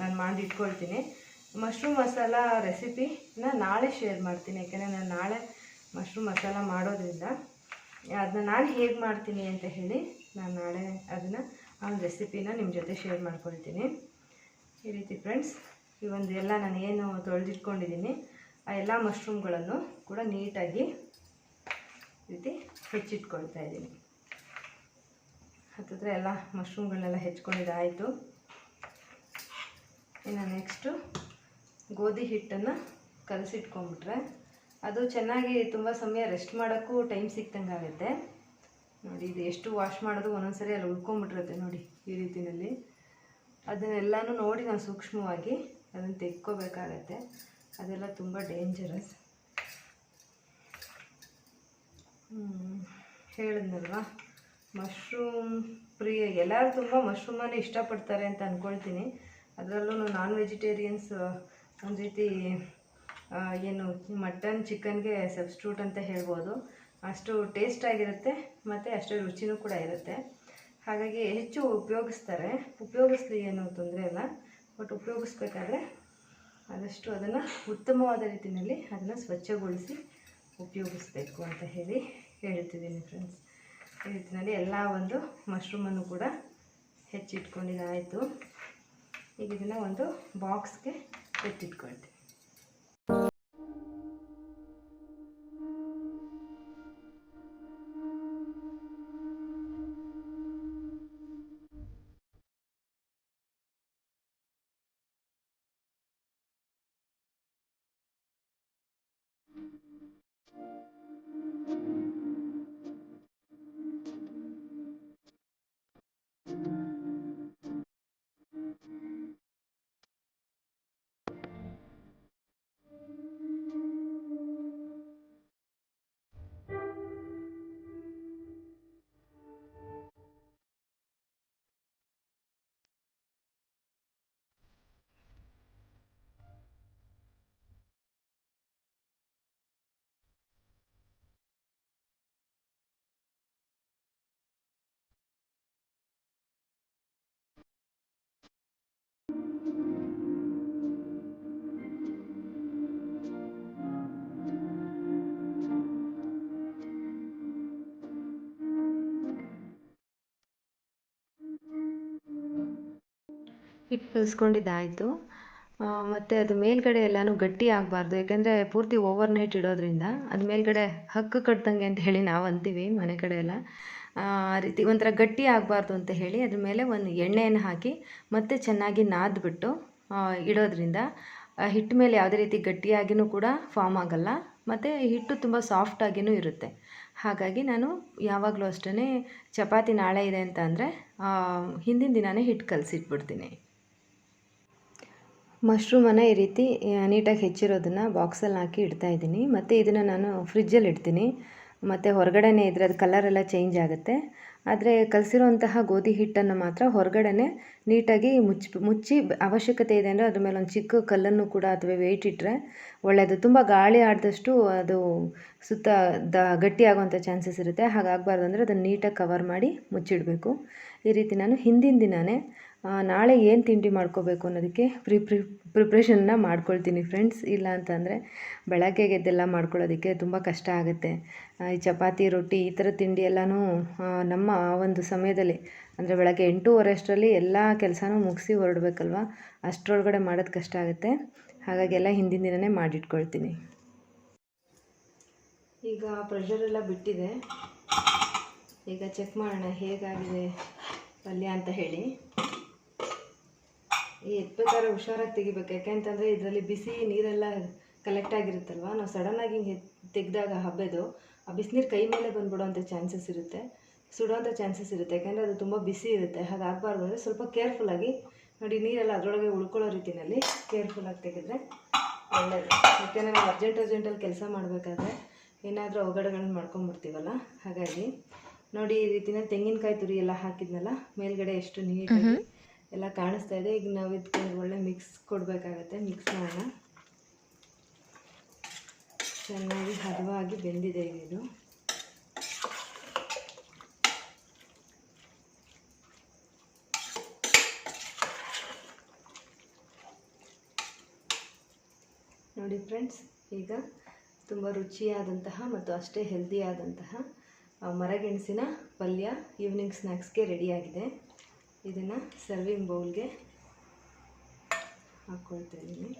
ನಾನು ಮಾಡಿ ಇಟ್ಕೊಳ್ತೀನಿ ಮಶ್ರೂಮ್ ಮಸಾಲ ರೆಸಿಪಿನ ನಾಳೆ ಶೇರ್ ಮಾಡ್ತೀನಿ, ಯಾಕೆಂದರೆ ನಾನು ನಾಳೆ ಮಶ್ರೂಮ್ ಮಸಾಲ ಮಾಡೋದ್ರಿಂದ ಅದನ್ನ ನಾನು ಹೇಗೆ ಮಾಡ್ತೀನಿ ಅಂತ ಹೇಳಿ ನಾನು ನಾಳೆ ಅದನ್ನು ಆ ಒಂದು ರೆಸಿಪಿನ ನಿಮ್ಮ ಜೊತೆ ಶೇರ್ ಮಾಡ್ಕೊಳ್ತೀನಿ. ಈ ರೀತಿ ಫ್ರೆಂಡ್ಸ್ ಈ ಒಂದು ಎಲ್ಲ ನಾನು ಏನು ತೊಳೆದಿಟ್ಕೊಂಡಿದ್ದೀನಿ ಆ ಎಲ್ಲ ಮಶ್ರೂಮ್ಗಳನ್ನು ಕೂಡ ನೀಟಾಗಿ ರೀತಿ ಹೆಚ್ಚಿಟ್ಕೊಳ್ತಾ ಇದ್ದೀನಿ ಹತ್ತಿದ್ರೆ ಎಲ್ಲ ಮಶ್ರೂಮ್ಗಳನ್ನೆಲ್ಲ ಹೆಚ್ಕೊಂಡಿದ್ದಾಯಿತು ಇನ್ನು ನೆಕ್ಸ್ಟು ಗೋಧಿ ಹಿಟ್ಟನ್ನು ಕಲಸಿಟ್ಕೊಂಡ್ಬಿಟ್ರೆ ಅದು ಚೆನ್ನಾಗಿ ತುಂಬ ಸಮಯ ರೆಸ್ಟ್ ಮಾಡೋಕ್ಕೂ ಟೈಮ್ ಸಿಕ್ತಂಗೆ ಆಗುತ್ತೆ ನೋಡಿ, ಇದು ಎಷ್ಟು ವಾಶ್ ಮಾಡೋದು ಒಂದೊಂದ್ಸರಿ ಅಲ್ಲಿ ಉಳ್ಕೊಂಬಿಟ್ಟಿರುತ್ತೆ ನೋಡಿ ಈ ರೀತಿಯಲ್ಲಿ. ಅದನ್ನೆಲ್ಲನೂ ನೋಡಿ ನಾವು ಸೂಕ್ಷ್ಮವಾಗಿ ಅದನ್ನು ತೆಕ್ಕೋಬೇಕಾಗತ್ತೆ. ಅದೆಲ್ಲ ತುಂಬ ಡೇಂಜರಸ್. ಹೇಳಿದ್ನಲ್ವಾ? ಮಶ್ರೂಮ್ ಪ್ರಿಯ, ಎಲ್ಲರೂ ತುಂಬ ಮಶ್ರೂಮನ್ನು ಇಷ್ಟಪಡ್ತಾರೆ ಅಂತ ಅಂದ್ಕೊಳ್ತೀನಿ ಅದರಲ್ಲೂ ನಾನ್ ವೆಜಿಟೇರಿಯನ್ಸ್ ಒಂದು ರೀತಿ ಏನು ಮಟನ್, ಚಿಕನ್ಗೆ ಸಬ್ಸ್ಟ್ಯೂಟ್ ಅಂತ ಹೇಳ್ಬೋದು. ಅಷ್ಟು ಟೇಸ್ಟ್ ಆಗಿರುತ್ತೆ, ಮತ್ತು ಅಷ್ಟು ರುಚಿನೂ ಕೂಡ ಇರುತ್ತೆ. ಹಾಗಾಗಿ ಹೆಚ್ಚು ಉಪಯೋಗಿಸ್ತಾರೆ. ಉಪಯೋಗಿಸ್ಲಿ ಏನು ತೊಂದರೆ ಇಲ್ಲ. ಬಟ್ ಉಪಯೋಗಿಸ್ಬೇಕಾದ್ರೆ ಆದಷ್ಟು ಅದನ್ನು ಉತ್ತಮವಾದ ರೀತಿಯಲ್ಲಿ ಅದನ್ನು ಸ್ವಚ್ಛಗೊಳಿಸಿ ಉಪಯೋಗಿಸ್ಬೇಕು ಅಂತ ಹೇಳಿ ಹೇಳ್ತಿದ್ದೀನಿ ಫ್ರೆಂಡ್ಸ್ ಈ ರೀತಿಯಲ್ಲಿ ಎಲ್ಲ ಒಂದು ಮಶ್ರೂಮನ್ನು ಕೂಡ ಹೆಚ್ಚಿಟ್ಕೊಂಡಿದ್ದಾಯಿತು ಈಗ ಇದನ್ನು ಒಂದು ಬಾಕ್ಸ್ಗೆ It did good. ಹಿಟ್ಟು ಕಲಿಸ್ಕೊಂಡಿದ್ದಾಯಿತು ಮತ್ತು ಅದು ಮೇಲ್ಗಡೆ ಎಲ್ಲನೂ ಗಟ್ಟಿ ಆಗಬಾರ್ದು, ಯಾಕೆಂದರೆ ಪೂರ್ತಿ ಓವರ್ ನೈಟ್ ಇಡೋದ್ರಿಂದ ಅದು ಮೇಲ್ಗಡೆ ಹಗ್ಗ ಕಟ್ಟಿದಂಗೆ ಅಂತ ಹೇಳಿ ನಾವು ಅಂತೀವಿ ಮನೆ ಕಡೆ ಎಲ್ಲ. ರೀತಿ ಒಂಥರ ಗಟ್ಟಿ ಆಗಬಾರ್ದು ಅಂತ ಹೇಳಿ ಅದ್ರ ಮೇಲೆ ಒಂದು ಎಣ್ಣೆಯನ್ನು ಹಾಕಿ ಮತ್ತೆ ಚೆನ್ನಾಗಿ ನಾದ್ಬಿಟ್ಟು ಇಡೋದ್ರಿಂದ, ಆ, ಹಿಟ್ಟು ಮೇಲೆ ಯಾವುದೇ ರೀತಿ ಗಟ್ಟಿಯಾಗಿಯೂ ಕೂಡ ಫಾರ್ಮ್ ಆಗಲ್ಲ. ಮತ್ತು ಹಿಟ್ಟು ತುಂಬ ಸಾಫ್ಟಾಗಿಯೂ ಇರುತ್ತೆ. ಹಾಗಾಗಿ ನಾನು ಯಾವಾಗಲೂ ಅಷ್ಟೇ ಚಪಾತಿ ನಾಳೆ ಇದೆ ಅಂತ ಅಂದರೆ ಹಿಂದಿನ ದಿನವೇ ಹಿಟ್ಟು ಕಲಸಿಟ್ಬಿಡ್ತೀನಿ. ಮಶ್ರೂಮನ್ನು ಈ ರೀತಿ ನೀಟಾಗಿ ಹೆಚ್ಚಿರೋದನ್ನು ಬಾಕ್ಸಲ್ಲಿ ಹಾಕಿ ಇಡ್ತಾ ಇದ್ದೀನಿ. ಮತ್ತು ಇದನ್ನು ನಾನು ಫ್ರಿಜ್ಜಲ್ಲಿ ಇಡ್ತೀನಿ. ಮತ್ತು ಹೊರಗಡೆನೇ ಇದ್ದರೆ ಅದು ಕಲರೆಲ್ಲ ಚೇಂಜ್ ಆಗುತ್ತೆ. ಆದರೆ ಕಲಸಿರುವಂತಹ ಗೋಧಿ ಹಿಟ್ಟನ್ನು ಮಾತ್ರ ಹೊರಗಡೆನೆ ನೀಟಾಗಿ ಮುಚ್ಚಿ ಮುಚ್ಚಿ ಅವಶ್ಯಕತೆ ಇದೆ ಅಂದರೆ ಅದ್ರ ಮೇಲೆ ಒಂದು ಚಿಕ್ಕ ಕಲ್ಲನ್ನು ಕೂಡ ಅಥವಾ ವೆಯ್ಟ್ ಇಟ್ಟರೆ ಒಳ್ಳೆಯದು ತುಂಬ ಗಾಳಿ ಆಡಿದಷ್ಟು ಅದು ಸುತ್ತ ದ, ಗಟ್ಟಿ ಆಗುವಂಥ ಚಾನ್ಸಸ್ ಇರುತ್ತೆ. ಹಾಗಾಗಬಾರ್ದು ಅಂದರೆ ಅದನ್ನು ನೀಟಾಗಿ ಕವರ್ ಮಾಡಿ ಮುಚ್ಚಿಡಬೇಕು. ಈ ರೀತಿ ನಾನು ಹಿಂದಿನ ದಿನವೇ ನಾಳೆ ಏನು ತಿಂಡಿ ಮಾಡ್ಕೋಬೇಕು ಅನ್ನೋದಕ್ಕೆ ಪ್ರಿ ಪ್ರಿ ಪ್ರಿಪ್ರೇಷನ್ನ ಮಾಡ್ಕೊಳ್ತೀನಿ ಫ್ರೆಂಡ್ಸ್ ಇಲ್ಲ ಅಂತಂದರೆ ಬೆಳಗ್ಗೆಗೆದ್ದೆಲ್ಲ ಮಾಡ್ಕೊಳ್ಳೋದಕ್ಕೆ ತುಂಬ ಕಷ್ಟ ಆಗುತ್ತೆ. ಈ ಚಪಾತಿ, ರೊಟ್ಟಿ ಈ ಥರ ತಿಂಡಿ ಎಲ್ಲನೂ ನಮ್ಮ ಆ ಒಂದು ಸಮಯದಲ್ಲಿ, ಅಂದರೆ ಬೆಳಗ್ಗೆ ಎಂಟೂವರೆ ಅಷ್ಟರಲ್ಲಿ ಎಲ್ಲ ಕೆಲಸನೂ ಮುಗಿಸಿ ಹೊರಡಬೇಕಲ್ವ? ಅಷ್ಟರೊಳಗಡೆ ಮಾಡೋದು ಕಷ್ಟ ಆಗುತ್ತೆ. ಹಾಗಾಗಿ ಎಲ್ಲ ಹಿಂದಿನ ದಿನವೇ ಮಾಡಿಟ್ಕೊಳ್ತೀನಿ. ಈಗ ಪ್ರೆಷರೆಲ್ಲ ಬಿಟ್ಟಿದೆ. ಈಗ ಚೆಕ್ ಮಾಡೋಣ ಹೇಗಾಗಿದೆ ಪಲ್ಯ ಅಂತ ಹೇಳಿ. ಎತ್ಬೇಕಾದ್ರೆ ಹುಷಾರಾಗಿ ತೆಗಿಬೇಕು. ಯಾಕೆಂತಂದರೆ ಇದರಲ್ಲಿ ಬಿಸಿ ನೀರೆಲ್ಲ ಕಲೆಕ್ಟ್ ಆಗಿರುತ್ತಲ್ವ? ನಾವು ಸಡನ್ನಾಗಿ ಹಿಂಗೆ ತೆಗೆದಾಗ ಹಬ್ಬೆದು ಆ ಬಿಸಿನೀರು ಕೈ ಮೇಲೆ ಬಂದುಬಿಡೋವಂಥ ಚಾನ್ಸಸ್ ಇರುತ್ತೆ. ಸುಡೋವಂಥ ಚಾನ್ಸಸ್ ಇರುತ್ತೆ. ಯಾಕೆಂದರೆ ಅದು ತುಂಬ ಬಿಸಿ ಇರುತ್ತೆ. ಹಾಗಾಗಬಾರ್ದು ಅಂದರೆ ಸ್ವಲ್ಪ ಕೇರ್ಫುಲ್ಲಾಗಿ ನೋಡಿ ನೀರೆಲ್ಲ ಅದರೊಳಗೆ ಉಳ್ಕೊಳ್ಳೋ ರೀತಿಯಲ್ಲಿ ಕೇರ್ಫುಲ್ಲಾಗಿ ತೆಗೆದ್ರೆ ಒಳ್ಳೆಯದು ಯಾಕೆಂದರೆ ನಾವು ಅರ್ಜೆಂಟ್ ಅರ್ಜೆಂಟಲ್ಲಿ ಕೆಲಸ ಮಾಡಬೇಕಾದ್ರೆ ಏನಾದರೂ ಅವಘಡಗಳನ್ನ ಮಾಡ್ಕೊಂಬಿಡ್ತೀವಲ್ಲ ಹಾಗಾಗಿ ನೋಡಿ ಈ ರೀತಿನ ತೆಂಗಿನಕಾಯಿ ತುರಿ ಎಲ್ಲ ಹಾಕಿದ್ನಲ್ಲ? ಮೇಲ್ಗಡೆ ಎಷ್ಟು ನೀಟಾಗಿ ಎಲ್ಲ ಕಾಣಿಸ್ತಾ ಇದೆ. ಈಗ ನಾವು ಇದಕ್ಕೆ ಒಳ್ಳೆ ಮಿಕ್ಸ್ ಕೊಡಬೇಕಾಗತ್ತೆ. ಮಿಕ್ಸ್ ಮಾಡೋಣ. ಚೆನ್ನಾಗಿ ಹದವಾಗಿ ಬೆಂದಿದೆ ಇದು. ನೋಡಿ ಫ್ರೆಂಡ್ಸ್ ಈಗ ತುಂಬ ರುಚಿಯಾದಂತಹ ಮತ್ತು ಅಷ್ಟೇ ಹೆಲ್ದಿಯಾದಂತಹ ಮರಗೆಣಸಿನ ಪಲ್ಯ ಈವ್ನಿಂಗ್ ಸ್ನ್ಯಾಕ್ಸ್ಗೆ ರೆಡಿಯಾಗಿದೆ ಇದನ್ನು ಸರ್ವಿಂಗ್ ಬೌಲ್ಗೆ ಹಾಕ್ಕೊಳ್ತಾ ಇದ್ದೀನಿ.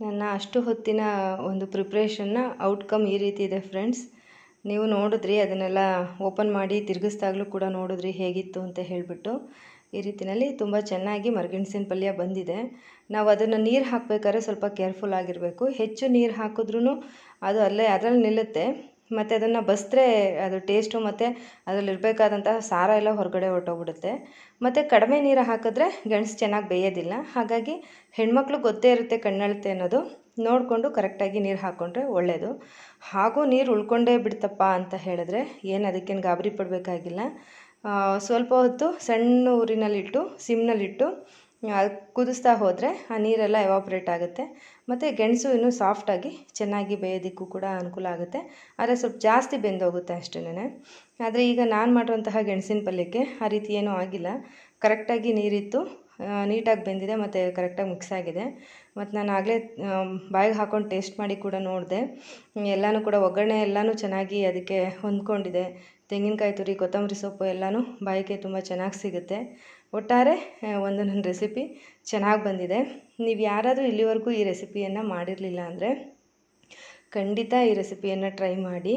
ನನ್ನ ಅಷ್ಟು ಹೊತ್ತಿನ ಒಂದು ಪ್ರಿಪ್ರೇಷನ್ನ ಔಟ್ಕಮ್ ಈ ರೀತಿ ಇದೆ ಫ್ರೆಂಡ್ಸ್ ನೀವು ನೋಡಿದ್ರಿ, ಅದನ್ನೆಲ್ಲ ಓಪನ್ ಮಾಡಿ ತಿರುಗಿಸ್ದಾಗಲೂ ಕೂಡ ನೋಡಿದ್ರಿ ಹೇಗಿತ್ತು ಅಂತ ಹೇಳಿಬಿಟ್ಟು. ಈ ರೀತಿಯಲ್ಲಿ ತುಂಬ ಚೆನ್ನಾಗಿ ಮರಗೆಣಸಿನ ಪಲ್ಯ ಬಂದಿದೆ. ನಾವು ಅದನ್ನು ನೀರು ಹಾಕಬೇಕಾದ್ರೆ ಸ್ವಲ್ಪ ಕೇರ್ಫುಲ್ ಆಗಿರಬೇಕು. ಹೆಚ್ಚು ನೀರು ಹಾಕಿದ್ರೂ ಅದು ಅಲ್ಲೇ ಅದರಲ್ಲಿ ನಿಲ್ಲುತ್ತೆ. ಮತ್ತು ಅದನ್ನು ಬಸಿದ್ರೆ ಅದು ಟೇಸ್ಟು ಮತ್ತು ಅದರಲ್ಲಿರಬೇಕಾದಂತಹ ಸಾರ ಎಲ್ಲ ಹೊರಗಡೆ ಹೊರಟೋಗ್ಬಿಡುತ್ತೆ. ಮತ್ತು ಕಡಿಮೆ ನೀರು ಹಾಕಿದ್ರೆ ಗೆಣಸು ಚೆನ್ನಾಗಿ ಬೇಯೋದಿಲ್ಲ. ಹಾಗಾಗಿ ಹೆಣ್ಮಕ್ಳು ಗೊತ್ತೇ ಇರುತ್ತೆ ಕಣ್ಣಳತೆ ಅನ್ನೋದು. ನೋಡಿಕೊಂಡು ಕರೆಕ್ಟಾಗಿ ನೀರು ಹಾಕ್ಕೊಂಡ್ರೆ ಒಳ್ಳೆಯದು ಹಾಗೂ ನೀರು ಉಳ್ಕೊಂಡೇ ಬಿಡ್ತಪ್ಪ ಅಂತ ಹೇಳಿದ್ರೆ ಏನು ಅದಕ್ಕೇನು ಗಾಬರಿ ಪಡಬೇಕಾಗಿಲ್ಲ. ಸ್ವಲ್ಪ ಹೊತ್ತು ಸಣ್ಣ ಊರಿನಲ್ಲಿಟ್ಟು, ಸಿಮ್ನಲ್ಲಿಟ್ಟು ಕುದಿಸ್ತಾ ಹೋದರೆ ಆ ನೀರೆಲ್ಲ ಎವಾಪ್ರೇಟ್ ಆಗುತ್ತೆ. ಮತ್ತು ಗೆಣಸು ಇನ್ನೂ ಸಾಫ್ಟಾಗಿ ಚೆನ್ನಾಗಿ ಬೇಯೋದಕ್ಕೂ ಕೂಡ ಅನುಕೂಲ ಆಗುತ್ತೆ. ಆದರೆ ಸ್ವಲ್ಪ ಜಾಸ್ತಿ ಬೆಂದೋಗುತ್ತೆ ಅಷ್ಟೇನೆ ಆದರೆ ಈಗ ನಾನು ಮಾಡುವಂತಹ ಗೆಣಸಿನ ಪಲ್ಯಕ್ಕೆ ಆ ರೀತಿ ಏನೂ ಆಗಿಲ್ಲ. ಕರೆಕ್ಟಾಗಿ ನೀರಿತ್ತು ನೀಟಾಗಿ ಬೆಂದಿದೆ ಮತ್ತು ಕರೆಕ್ಟಾಗಿ ಮಿಕ್ಸ್ ಆಗಿದೆ. ಮತ್ತು ನಾನು ಆಗಲೇ ಬಾಯಿಗೆ ಹಾಕೊಂಡು ಟೇಸ್ಟ್ ಮಾಡಿ ಕೂಡ ನೋಡಿದೆ. ಎಲ್ಲನೂ ಕೂಡ ಒಗ್ಗರಣೆ ಎಲ್ಲನೂ ಚೆನ್ನಾಗಿ ಅದಕ್ಕೆ ಹೊಂದ್ಕೊಂಡಿದೆ. ತೆಂಗಿನಕಾಯಿ ತುರಿ, ಕೊತ್ತಂಬರಿ ಸೊಪ್ಪು ಎಲ್ಲನೂ ಬಾಯಿಗೆ ತುಂಬ ಚೆನ್ನಾಗಿ ಸಿಗುತ್ತೆ. ಒಟ್ಟಾರೆ ಒಂದು ನನ್ನ ರೆಸಿಪಿ ಚೆನ್ನಾಗಿ ಬಂದಿದೆ. ನೀವು ಯಾರಾದರೂ ಇಲ್ಲಿವರೆಗೂ ಈ ರೆಸಿಪಿಯನ್ನು ಮಾಡಿರಲಿಲ್ಲ ಅಂದರೆ ಖಂಡಿತ ಈ ರೆಸಿಪಿಯನ್ನು ಟ್ರೈ ಮಾಡಿ.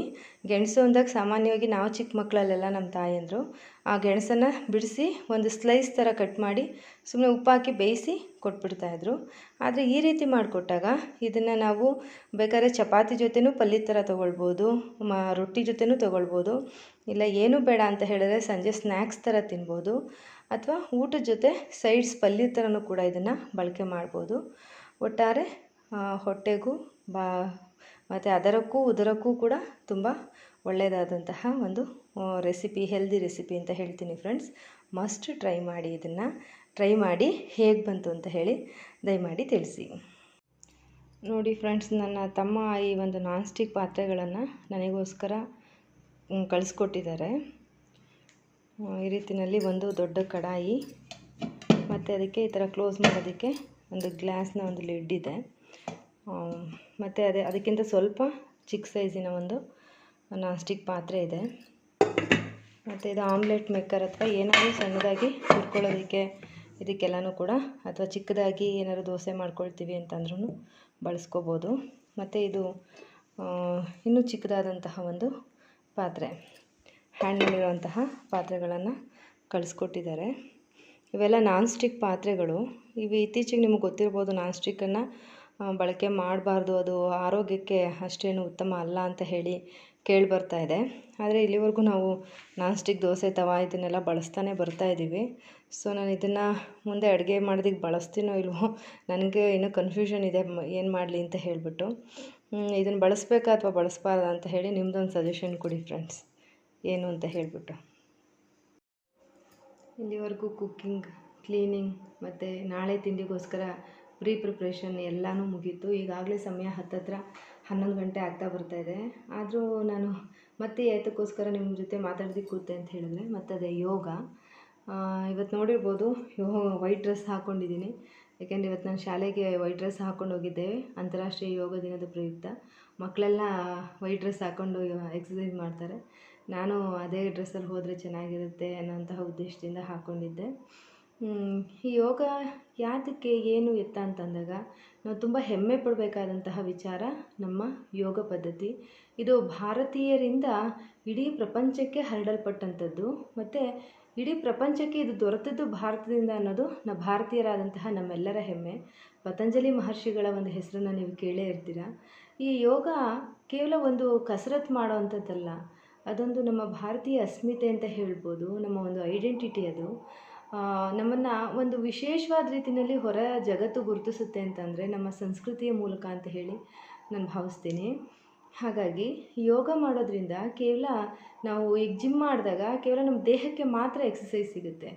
ಗೆಣಸು ಅಂದಾಗ ಸಾಮಾನ್ಯವಾಗಿ ನಾವು ಚಿಕ್ಕ ಮಕ್ಕಳಲ್ಲೆಲ್ಲ ನಮ್ಮ ತಾಯಂದರು ಆ ಗೆಣಸನ್ನು ಬಿಡಿಸಿ ಒಂದು ಸ್ಲೈಸ್ ಥರ ಕಟ್ ಮಾಡಿ ಸುಮ್ಮನೆ ಉಪ್ಪಾಕಿ ಬೇಯಿಸಿ ಕೊಟ್ಬಿಡ್ತಾಯಿದ್ರು ಆದರೆ ಈ ರೀತಿ ಮಾಡಿಕೊಟ್ಟಾಗ ಇದನ್ನು ನಾವು ಬೇಕಾದ್ರೆ ಚಪಾತಿ ಜೊತೆನೂ ಪಲ್ಯ ಥರ ತೊಗೊಳ್ಬೋದು, ಮ, ರೊಟ್ಟಿ ಜೊತೆನೂ ತೊಗೊಳ್ಬೋದು, ಇಲ್ಲ ಏನೂ ಬೇಡ ಅಂತ ಹೇಳಿದ್ರೆ ಸಂಜೆ ಸ್ನ್ಯಾಕ್ಸ್ ಥರ ತಿನ್ಬೋದು, ಅಥವಾ ಊಟದ ಜೊತೆ ಸೈಡ್ಸ್ ಪಲ್ಯ ಥರನೂ ಕೂಡ ಇದನ್ನು ಬಳಕೆ ಮಾಡ್ಬೋದು. ಒಟ್ಟಾರೆ ಹೊಟ್ಟೆಗೂ ಬಾ, ಮತ್ತು ಅದರಕ್ಕೂ ಉದರಕ್ಕೂ ಕೂಡ ತುಂಬ ಒಳ್ಳೆಯದಾದಂತಹ ಒಂದು ರೆಸಿಪಿ ಹೆಲ್ದಿ ರೆಸಿಪಿ ಅಂತ ಹೇಳ್ತೀನಿ ಫ್ರೆಂಡ್ಸ್ ಮಸ್ಟ್ ಟ್ರೈ ಮಾಡಿ ಇದನ್ನು. ಟ್ರೈ ಮಾಡಿ ಹೇಗೆ ಬಂತು ಅಂತ ಹೇಳಿ ದಯಮಾಡಿ ತಿಳಿಸಿ. ನೋಡಿ ಫ್ರೆಂಡ್ಸ್ ನನ್ನ ತಮ್ಮ ಈ ಒಂದು ನಾನ್ ಸ್ಟಿಕ್ ಪಾತ್ರೆಗಳನ್ನು ನನಗೋಸ್ಕರ ಕಳಿಸ್ಕೊಟ್ಟಿದ್ದಾರೆ. ಈ ರೀತಿಯಲ್ಲಿ ಒಂದು ದೊಡ್ಡ ಕಡಾಯಿ, ಮತ್ತು ಅದಕ್ಕೆ ಈ ಥರ ಕ್ಲೋಸ್ ಮಾಡೋದಕ್ಕೆ ಒಂದು ಗ್ಲಾಸ್ನ ಒಂದು ಲಿಡ್ ಇದೆ. ಮತ್ತು ಅದೇ, ಅದಕ್ಕಿಂತ ಸ್ವಲ್ಪ ಚಿಕ್ಕ ಸೈಜಿನ ಒಂದು ನಾನ್ ಸ್ಟಿಕ್ ಪಾತ್ರೆ ಇದೆ. ಮತ್ತು ಇದು ಆಮ್ಲೆಟ್ ಮೇಕರ್ ಅಥವಾ ಏನಾದರೂ ಸಣ್ಣದಾಗಿ ಹುರ್ಕೊಳ್ಳೋದಕ್ಕೆ ಇದಕ್ಕೆಲ್ಲನೂ ಕೂಡ, ಅಥವಾ ಚಿಕ್ಕದಾಗಿ ಏನಾದ್ರು ದೋಸೆ ಮಾಡ್ಕೊಳ್ತೀವಿ ಅಂತಂದ್ರೂ ಬಳಸ್ಕೋಬೋದು. ಮತ್ತು ಇದು ಇನ್ನೂ ಚಿಕ್ಕದಾದಂತಹ ಒಂದು ಪಾತ್ರೆ, ಹ್ಯಾಂಡ್ನಲ್ಲಿರುವಂತಹ ಪಾತ್ರೆಗಳನ್ನು ಕಳಿಸ್ಕೊಟ್ಟಿದ್ದಾರೆ. ಇವೆಲ್ಲ ನಾನ್ ಸ್ಟಿಕ್ ಪಾತ್ರೆಗಳು. ಇವು ಇತ್ತೀಚೆಗೆ ನಿಮಗೆ ಗೊತ್ತಿರ್ಬೋದು ನಾನ್ ಸ್ಟಿಕ್ಕನ್ನು ಬಳಕೆ ಮಾಡಬಾರ್ದು, ಅದು ಆರೋಗ್ಯಕ್ಕೆ ಅಷ್ಟೇನು ಉತ್ತಮ ಅಲ್ಲ ಅಂತ ಹೇಳಿ ಕೇಳಿ ಬರ್ತಾ ಇದೆ. ಆದರೆ ಇಲ್ಲಿವರೆಗೂ ನಾವು ನಾನ್ ಸ್ಟಿಕ್ ದೋಸೆ, ತವಾ ಇದನ್ನೆಲ್ಲ ಬಳಸ್ತಾನೆ ಬರ್ತಾ ಇದ್ದೀವಿ ಸೊ ನಾನು ಇದನ್ನು ಮುಂದೆ ಅಡುಗೆ ಮಾಡೋದಕ್ಕೆ ಬಳಸ್ತೀನೋ ಇಲ್ವೋ, ನನಗೆ ಇನ್ನೂ ಕನ್ಫ್ಯೂಷನ್ ಇದೆ ಏನು ಮಾಡಲಿ ಅಂತ ಹೇಳಿಬಿಟ್ಟು. ಇದನ್ನು ಬಳಸಬೇಕಾ ಅಥವಾ ಬಳಸ್ಬಾರ್ದ ಅಂತ ಹೇಳಿ ನಿಮ್ಮದೊಂದು ಸಜೆಷನ್ ಕೊಡಿ ಫ್ರೆಂಡ್ಸ್ ಏನು ಅಂತ ಹೇಳಿಬಿಟ್ಟು. ಇಲ್ಲಿವರೆಗೂ ಕುಕ್ಕಿಂಗ್ ಕ್ಲೀನಿಂಗ್ ಮತ್ತು ನಾಳೆ ತಿಂಡಿಗೋಸ್ಕರ ಪ್ರೀ ಪ್ರಿಪ್ರೇಷನ್ ಎಲ್ಲನೂ ಮುಗೀತು. ಈಗಾಗಲೇ ಸಮಯ ಹತ್ತತ್ರ. ಹನ್ನೊಂದು ಗಂಟೆ ಆಗ್ತಾ ಬರ್ತಾ ಇದೆ. ಆದರೂ ನಾನು ಮತ್ತೆ ಏತಕ್ಕೋಸ್ಕರ ನಿಮ್ಮ ಜೊತೆ ಮಾತಾಡೋದಕ್ಕೆ ಕೂತೆ ಅಂತ ಹೇಳಿದ್ರೆ ಮತ್ತು ಅದೇ ಯೋಗ ಇವತ್ತು ನೋಡಿರ್ಬೋದು ಯೋ, ವೈಟ್ ಡ್ರೆಸ್ ಹಾಕ್ಕೊಂಡಿದ್ದೀನಿ ಯಾಕೆಂದರೆ ಇವತ್ತು ನಾನು ಶಾಲೆಗೆ ವೈಟ್ ಡ್ರೆಸ್ ಹಾಕ್ಕೊಂಡು ಹೋಗಿದ್ದೆ. ಅಂತಾರಾಷ್ಟ್ರೀಯ ಯೋಗ ದಿನದ ಪ್ರಯುಕ್ತ. ಮಕ್ಕಳೆಲ್ಲ ವೈಟ್ ಡ್ರೆಸ್ ಹಾಕ್ಕೊಂಡು ಎಕ್ಸಸೈಸ್ ಮಾಡ್ತಾರೆ. ನಾನು ಅದೇ ಡ್ರೆಸ್ಸಲ್ಲಿ ಹೋದರೆ ಚೆನ್ನಾಗಿರುತ್ತೆ ಅನ್ನೋಂತಹ ಉದ್ದೇಶದಿಂದ ಹಾಕ್ಕೊಂಡಿದ್ದೆ ಈ ಯೋಗ ಯಾತಕ್ಕೆ, ಏನು ಎತ್ತ ಅಂತಂದಾಗ ನಾವು ತುಂಬ ಹೆಮ್ಮೆ ಪಡಬೇಕಾದಂತಹ ವಿಚಾರ ನಮ್ಮ ಯೋಗ ಪದ್ಧತಿ. ಇದು ಭಾರತೀಯರಿಂದ ಇಡೀ ಪ್ರಪಂಚಕ್ಕೆ ಹರಡಲ್ಪಟ್ಟಂಥದ್ದು. ಮತ್ತು ಇಡೀ ಪ್ರಪಂಚಕ್ಕೆ ಇದು ದೊರೆತದ್ದು ಭಾರತದಿಂದ ಅನ್ನೋದು ನ ಭಾರತೀಯರಾದಂತಹ ನಮ್ಮೆಲ್ಲರ ಹೆಮ್ಮೆ. ಪತಂಜಲಿ ಮಹರ್ಷಿಗಳ ಒಂದು ಹೆಸರನ್ನು ನೀವು ಕೇಳೇ ಇರ್ತೀರ? ಈ ಯೋಗ ಕೇವಲ ಒಂದು ಕಸರತ್ತು ಮಾಡೋವಂಥದ್ದಲ್ಲ. ಅದೊಂದು ನಮ್ಮ ಭಾರತೀಯ ಅಸ್ಮಿತೆ ಅಂತ ಹೇಳ್ಬೋದು. ನಮ್ಮ ಒಂದು ಐಡೆಂಟಿಟಿ ಅದು. ನಮ್ಮನ್ನು ಒಂದು ವಿಶೇಷವಾದ ರೀತಿಯಲ್ಲಿ ಹೊರ ಜಗತ್ತು ಗುರುತಿಸುತ್ತೆ ಅಂತಂದರೆ ನಮ್ಮ ಸಂಸ್ಕೃತಿಯ ಮೂಲಕ ಅಂತ ಹೇಳಿ ನಾನು ಭಾವಿಸ್ತೀನಿ. ಹಾಗಾಗಿ ಯೋಗ ಮಾಡೋದ್ರಿಂದ ಕೇವಲ ನಾವು ಈಗ ಜಿಮ್ ಮಾಡಿದಾಗ ಕೇವಲ ನಮ್ಮ ದೇಹಕ್ಕೆ ಮಾತ್ರ ಎಕ್ಸಸೈಸ್ ಸಿಗುತ್ತೆ.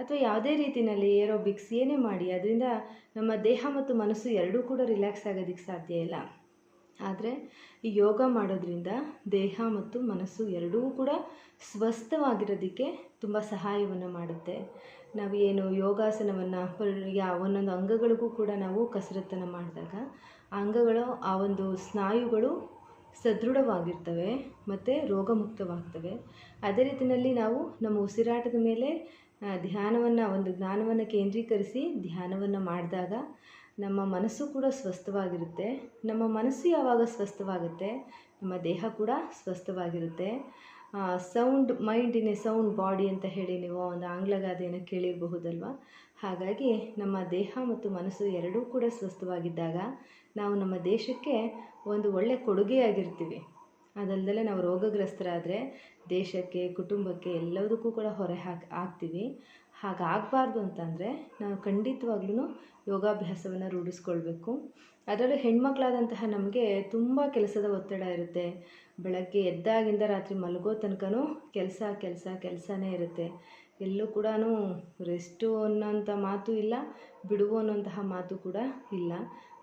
ಅಥವಾ ಯಾವುದೇ ರೀತಿಯಲ್ಲಿ ಏರೋಬಿಕ್ಸ್ ಏನೇ ಮಾಡಿ ಅದರಿಂದ ನಮ್ಮ ದೇಹ ಮತ್ತು ಮನಸ್ಸು ಎರಡೂ ಕೂಡ ರಿಲ್ಯಾಕ್ಸ್ ಆಗೋದಕ್ಕೆ ಸಾಧ್ಯ ಇಲ್ಲ. ಆದರೆ ಈ ಯೋಗ ಮಾಡೋದ್ರಿಂದ ದೇಹ ಮತ್ತು ಮನಸ್ಸು ಎರಡೂ ಕೂಡ ಸ್ವಸ್ಥವಾಗಿರೋದಕ್ಕೆ ತುಂಬ ಸಹಾಯವನ್ನು ಮಾಡುತ್ತೆ. ನಾವು ಏನು ಯೋಗಾಸನವನ್ನು ಯಾವ ಒಂದೊಂದು ಅಂಗಗಳಿಗೂ ಕೂಡ ನಾವು ಕಸರತ್ತನ್ನು ಮಾಡಿದಾಗ ಆ ಅಂಗಗಳು, ಆ ಒಂದು ಸ್ನಾಯುಗಳು ಸದೃಢವಾಗಿರ್ತವೆ ಮತ್ತು ರೋಗಮುಕ್ತವಾಗ್ತವೆ. ಅದೇ ರೀತಿಯಲ್ಲಿ ನಾವು ನಮ್ಮ ಉಸಿರಾಟದ ಮೇಲೆ ಧ್ಯಾನವನ್ನು, ಒಂದು ಜ್ಞಾನವನ್ನು ಕೇಂದ್ರೀಕರಿಸಿ ಧ್ಯಾನವನ್ನು ಮಾಡಿದಾಗ ನಮ್ಮ ಮನಸ್ಸು ಕೂಡ ಸ್ವಸ್ಥವಾಗಿರುತ್ತೆ. ನಮ್ಮ ಮನಸ್ಸು ಯಾವಾಗ ಸ್ವಸ್ಥವಾಗುತ್ತೆ? ನಮ್ಮ ದೇಹ ಕೂಡ ಸ್ವಸ್ಥವಾಗಿರುತ್ತೆ. Sound mind in a sound body ಅಂತ ಹೇಳಿ ನೀವು ಒಂದು ಆಂಗ್ಲ ಗಾದೆಯನ್ನು ಕೇಳಿರಬಹುದಲ್ವ? ಹಾಗಾಗಿ ನಮ್ಮ ದೇಹ ಮತ್ತು ಮನಸ್ಸು ಎರಡೂ ಕೂಡ ಸ್ವಸ್ಥವಾಗಿದ್ದಾಗ ನಾವು ನಮ್ಮ ದೇಶಕ್ಕೆ ಒಂದು ಒಳ್ಳೆಯ ಕೊಡುಗೆಯಾಗಿರ್ತೀವಿ. ಅದಲ್ಲದೆ ನಾವು ರೋಗಗ್ರಸ್ತರಾದರೆ ದೇಶಕ್ಕೆ, ಕುಟುಂಬಕ್ಕೆ ಎಲ್ಲದಕ್ಕೂ ಕೂಡ ಹೊರೆ ಹಾಕಿ ಆಗ್ತೀವಿ ಹಾಗಾಗಬಾರ್ದು ಅಂತಂದರೆ ನಾವು ಖಂಡಿತವಾಗ್ಲೂ ಯೋಗಾಭ್ಯಾಸವನ್ನು ರೂಢಿಸ್ಕೊಳ್ಬೇಕು. ಅದರಲ್ಲೂ ಹೆಣ್ಮಕ್ಳಾದಂತಹ ನಮಗೆ ತುಂಬ ಕೆಲಸದ ಒತ್ತಡ ಇರುತ್ತೆ. ಬೆಳಗ್ಗೆ ಎದ್ದಾಗಿಂದ ರಾತ್ರಿ ಮಲಗೋ ತನಕನೂ ಕೆಲಸ ಕೆಲಸ, ಕೆಲಸನೇ ಇರುತ್ತೆ. ಎಲ್ಲೂ ಕೂಡ ರೆಸ್ಟು ಅನ್ನೋಂಥ ಮಾತು ಇಲ್ಲ, ಬಿಡುವು ಅನ್ನೋಂತಹ ಮಾತು ಕೂಡ ಇಲ್ಲ.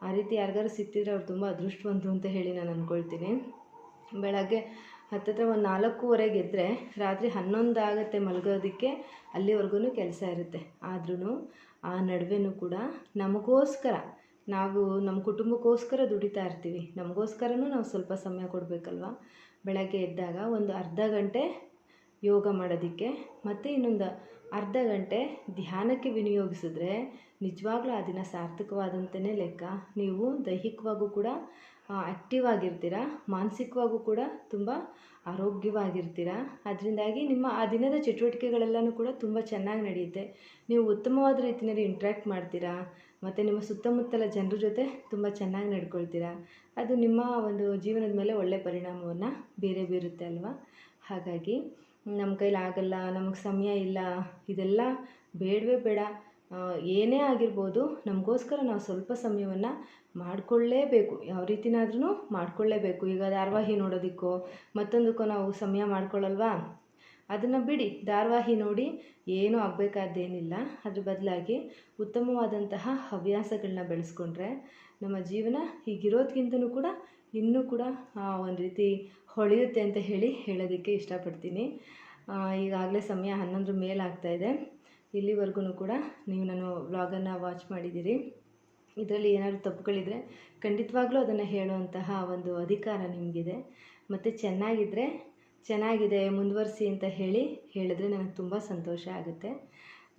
ಆ ರೀತಿ ಯಾರಿಗಾರು ಸಿಕ್ಕಿದ್ರೆ ಅವ್ರು ತುಂಬ ಅದೃಷ್ಟವಂತರು ಅಂತ ಹೇಳಿ ನಾನು ಅಂದ್ಕೊಳ್ತೀನಿ ಬೆಳಗ್ಗೆ ಹತ್ತಿರ ಒಂದು ನಾಲ್ಕೂವರೆಗೆ ಇದ್ದರೆ ರಾತ್ರಿ ಹನ್ನೊಂದು ಆಗುತ್ತೆ ಮಲಗೋದಕ್ಕೆ ಅಲ್ಲಿವರೆಗೂ ಕೆಲಸ ಇರುತ್ತೆ. ಆದ್ರೂ ಆ ನಡುವೆನೂ ಕೂಡ ನಮಗೋಸ್ಕರ ನಾವು ನಮ್ಮ ಕುಟುಂಬಕ್ಕೋಸ್ಕರ ದುಡಿತಾ ಇರ್ತೀವಿ. ನಮಗೋಸ್ಕರನೂ ನಾವು ಸ್ವಲ್ಪ ಸಮಯ ಕೊಡಬೇಕಲ್ವ? ಬೆಳಗ್ಗೆ ಎದ್ದಾಗ ಒಂದು ಅರ್ಧ ಗಂಟೆ ಯೋಗ ಮಾಡೋದಕ್ಕೆ ಮತ್ತು ಇನ್ನೊಂದು ಅರ್ಧ ಗಂಟೆ ಧ್ಯಾನಕ್ಕೆ ವಿನಿಯೋಗಿಸಿದ್ರೆ ನಿಜವಾಗ್ಲೂ ಆ ದಿನ ಸಾರ್ಥಕವಾದಂತನೇ ಲೆಕ್ಕ. ನೀವು ದೈಹಿಕವಾಗೂ ಕೂಡ ಆ್ಯಕ್ಟಿವ್ ಆಗಿರ್ತೀರ? ಮಾನಸಿಕವಾಗೂ ಕೂಡ ತುಂಬ ಆರೋಗ್ಯವಾಗಿರ್ತೀರ? ಅದರಿಂದಾಗಿ ನಿಮ್ಮ ಆ ದಿನದ ಚಟುವಟಿಕೆಗಳೆಲ್ಲನೂ ಕೂಡ ತುಂಬ ಚೆನ್ನಾಗಿ ನಡೆಯುತ್ತೆ. ನೀವು ಉತ್ತಮವಾದ ರೀತಿಯಲ್ಲಿ ಇಂಟ್ರ್ಯಾಕ್ಟ್ ಮಾಡ್ತೀರಾ? ಮತ್ತು ನಿಮ್ಮ ಸುತ್ತಮುತ್ತಲ ಜನರ ಜೊತೆ ತುಂಬ ಚೆನ್ನಾಗಿ ನಡ್ಕೊಳ್ತೀರಾ? ಅದು ನಿಮ್ಮ ಒಂದು ಜೀವನದ ಮೇಲೆ ಒಳ್ಳೆಯ ಪರಿಣಾಮವನ್ನು ಬೇರೆ ಬೀರುತ್ತೆ ಅಲ್ವಾ? ಹಾಗಾಗಿ ನಮ್ಮ ಕೈಲಿ ಆಗಲ್ಲ ನಮಗೆ ಸಮಯ ಇಲ್ಲ, ಇದೆಲ್ಲ ಬೇಡವೇ ಬೇಡ. ಏನೇ ಆಗಿರ್ಬೋದು ನಮಗೋಸ್ಕರ ನಾವು ಸ್ವಲ್ಪ ಸಮಯವನ್ನು ಮಾಡಿಕೊಳ್ಳೇಬೇಕು. ಯಾವ ರೀತಿನಾದ್ರೂ ಮಾಡಿಕೊಳ್ಳೇಬೇಕು. ಈಗ ಧಾರಾವಾಹಿ ನೋಡೋದಕ್ಕೋ, ಮತ್ತೊಂದಕ್ಕೋ ನಾವು ಸಮಯ ಮಾಡ್ಕೊಳ್ಳಲ್ವಾ? ಅದನ್ನು ಬಿಡಿ. ಧಾರಾವಾಹಿ ನೋಡಿ ಏನೂ ಆಗಬೇಕಾದ್ದೇನಿಲ್ಲ ಅದ್ರ ಬದಲಾಗಿ ಉತ್ತಮವಾದಂತಹ ಹವ್ಯಾಸಗಳನ್ನ ಬೆಳೆಸ್ಕೊಂಡ್ರೆ ನಮ್ಮ ಜೀವನ ಹೀಗಿರೋದ್ಕಿಂತನೂ ಕೂಡ ಇನ್ನೂ ಕೂಡ ಒಂದು ರೀತಿ ಹೊಳೆಯುತ್ತೆ ಅಂತ ಹೇಳಿ ಹೇಳೋದಕ್ಕೆ ಇಷ್ಟಪಡ್ತೀನಿ. ಈಗಾಗಲೇ ಸಮಯ ಹನ್ನೊಂದರ ಮೇಲೆ ಆಗ್ತಾಯಿದೆ ಇಲ್ಲಿವರೆಗೂ ಕೂಡ ನೀವು ನಾನು ವ್ಲಾಗನ್ನು ವಾಚ್ ಮಾಡಿದ್ದೀರಿ. ಇದರಲ್ಲಿ ಏನಾದರೂ ತಪ್ಪುಗಳಿದ್ರೆ ಖಂಡಿತವಾಗ್ಲೂ ಅದನ್ನು ಹೇಳುವಂತಹ ಒಂದು ಅಧಿಕಾರ ನಿಮಗಿದೆ. ಮತ್ತು ಚೆನ್ನಾಗಿದ್ದರೆ ಚೆನ್ನಾಗಿದೆ, ಮುಂದುವರಿಸಿ ಅಂತ ಹೇಳಿ ಹೇಳಿದ್ರೆ ನನಗೆ ತುಂಬ ಸಂತೋಷ ಆಗುತ್ತೆ.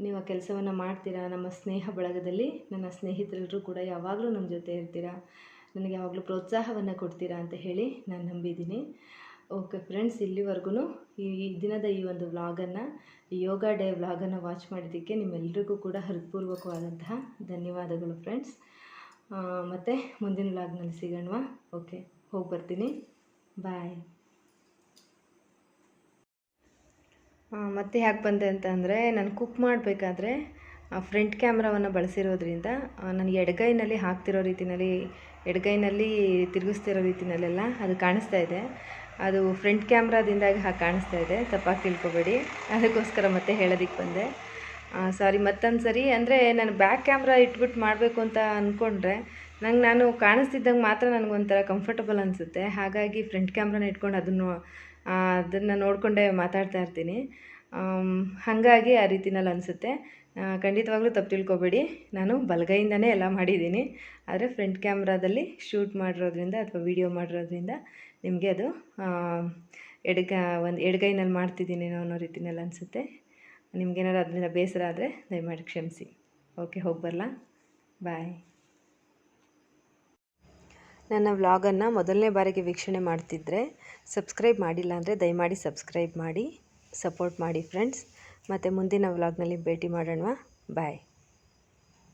ನೀವು ಆ ಕೆಲಸವನ್ನು ಮಾಡ್ತೀರಾ? ನಮ್ಮ ಸ್ನೇಹ ಬಳಗದಲ್ಲಿ ನನ್ನ ಸ್ನೇಹಿತರೆಲ್ಲರೂ ಕೂಡ ಯಾವಾಗಲೂ ನಮ್ಮ ಜೊತೆ ಇರ್ತೀರಾ? ನನಗೆ ಯಾವಾಗಲೂ ಪ್ರೋತ್ಸಾಹವನ್ನು ಕೊಡ್ತೀರಾ ಅಂತ ಹೇಳಿ ನಾನು ನಂಬಿದ್ದೀನಿ. ಓಕೆ ಫ್ರೆಂಡ್ಸ್ ಇಲ್ಲಿವರೆಗೂ ಈ ದಿನದ ಈ ಒಂದು ವ್ಲಾಗನ್ನು ಯೋಗ ಡೇ ವ್ಲಾಗನ್ನು ವಾಚ್ ಮಾಡಿದ್ದಕ್ಕೆ ನಿಮ್ಮೆಲ್ಲರಿಗೂ ಕೂಡ ಹೃತ್ಪೂರ್ವಕವಾದಂತಹ ಧನ್ಯವಾದಗಳು ಫ್ರೆಂಡ್ಸ್ ಮತ್ತು ಮುಂದಿನ ವ್ಲಾಗ್ನಲ್ಲಿ ಸಿಗೋಣವಾ? ಓಕೆ ಹೋಗಿ ಬರ್ತೀನಿ. ಬಾಯ್ ಮತ್ತೆ ಯಾಕೆ ಬಂದೆ ಅಂತ ಅಂದರೆ, ನಾನು ಕುಕ್ ಮಾಡಬೇಕಾದ್ರೆ ಫ್ರಂಟ್ ಕ್ಯಾಮ್ರಾವನ್ನು ಬಳಸಿರೋದ್ರಿಂದ ನನಗೆ ಎಡಗೈನಲ್ಲಿ ಹಾಕ್ತಿರೋ ರೀತಿಯಲ್ಲಿ ಎಡಗೈನಲ್ಲಿ ತಿರುಗಿಸ್ತಿರೋ ರೀತಿನಲ್ಲೆಲ್ಲ ಅದು ಕಾಣಿಸ್ತಾ ಇದೆ. ಅದು ಫ್ರಂಟ್ ಕ್ಯಾಮ್ರಾದಿಂದಾಗಿ ಹಾಗೆ ಕಾಣಿಸ್ತಾ ಇದೆ. ತಪ್ಪಾಗಿ ತಿಳ್ಕೊಬೇಡಿ. ಅದಕ್ಕೋಸ್ಕರ ಮತ್ತೆ ಹೇಳೋದಕ್ಕೆ ಬಂದೆ. ಸಾರಿ ಮತ್ತೊಂದು ಸರಿ. ಅಂದರೆ ನಾನು ಬ್ಯಾಕ್ ಕ್ಯಾಮ್ರಾ ಇಟ್ಬಿಟ್ಟು ಮಾಡಬೇಕು ಅಂತ ಅಂದ್ಕೊಂಡ್ರೆ ನಂಗೆ ನಾನು ಕಾಣಿಸ್ತಿದ್ದಂಗೆ ಮಾತ್ರ ನನಗೊಂಥರ ಕಂಫರ್ಟಬಲ್ ಅನಿಸುತ್ತೆ. ಹಾಗಾಗಿ ಫ್ರಂಟ್ ಕ್ಯಾಮ್ರಾನ ಇಟ್ಕೊಂಡು ಅದನ್ನು ಅದನ್ನು ನೋಡಿಕೊಂಡೇ ಮಾತಾಡ್ತಾ ಇರ್ತೀನಿ. ಹಾಗಾಗಿ ಆ ರೀತಿನಲ್ಲಿ ಅನಿಸುತ್ತೆ. ಖಂಡಿತವಾಗ್ಲೂ ತಪ್ಪು ತಿಳ್ಕೊಬೇಡಿ. ನಾನು ಬಲಗೈಯಿಂದನೇ ಎಲ್ಲ ಮಾಡಿದ್ದೀನಿ. ಆದರೆ ಫ್ರಂಟ್ ಕ್ಯಾಮ್ರಾದಲ್ಲಿ ಶೂಟ್ ಮಾಡಿರೋದ್ರಿಂದ ಅಥವಾ ವಿಡಿಯೋ ಮಾಡಿರೋದ್ರಿಂದ ನಿಮಗೆ ಅದು ಎಡಗ, ಒಂದು ಎಡಗೈನಲ್ಲಿ ಮಾಡ್ತಿದ್ದೀನೇನೋ ಅನ್ನೋ ರೀತಿನಲ್ಲಿ ಅನಿಸುತ್ತೆ. ನಿಮ್ಗೇನಾದ್ರು ಅದರಿಂದ ಬೇಸರ ಆದರೆ ದಯಮಾಡಿ ಕ್ಷಮಿಸಿ. ಓಕೆ, ಹೋಗಿ ಬರಲಾ? ಬಾಯ್. ನನ್ನ ವ್ಲಾಗನ್ನು ಮೊದಲನೇ ಬಾರಿಗೆ ವೀಕ್ಷಣೆ ಮಾಡ್ತಿದ್ರೆ ಸಬ್ಸ್ಕ್ರೈಬ್ ಮಾಡಿಲ್ಲ ಅಂದರೆ ದಯಮಾಡಿ ಸಬ್ಸ್ಕ್ರೈಬ್ ಮಾಡಿ, ಸಪೋರ್ಟ್ ಮಾಡಿ ಫ್ರೆಂಡ್ಸ್. ಮತ್ತು ಮುಂದಿನ ವ್ಲಾಗ್ನಲ್ಲಿ ಭೇಟಿ ಮಾಡೋಣ ಬಾಯ್.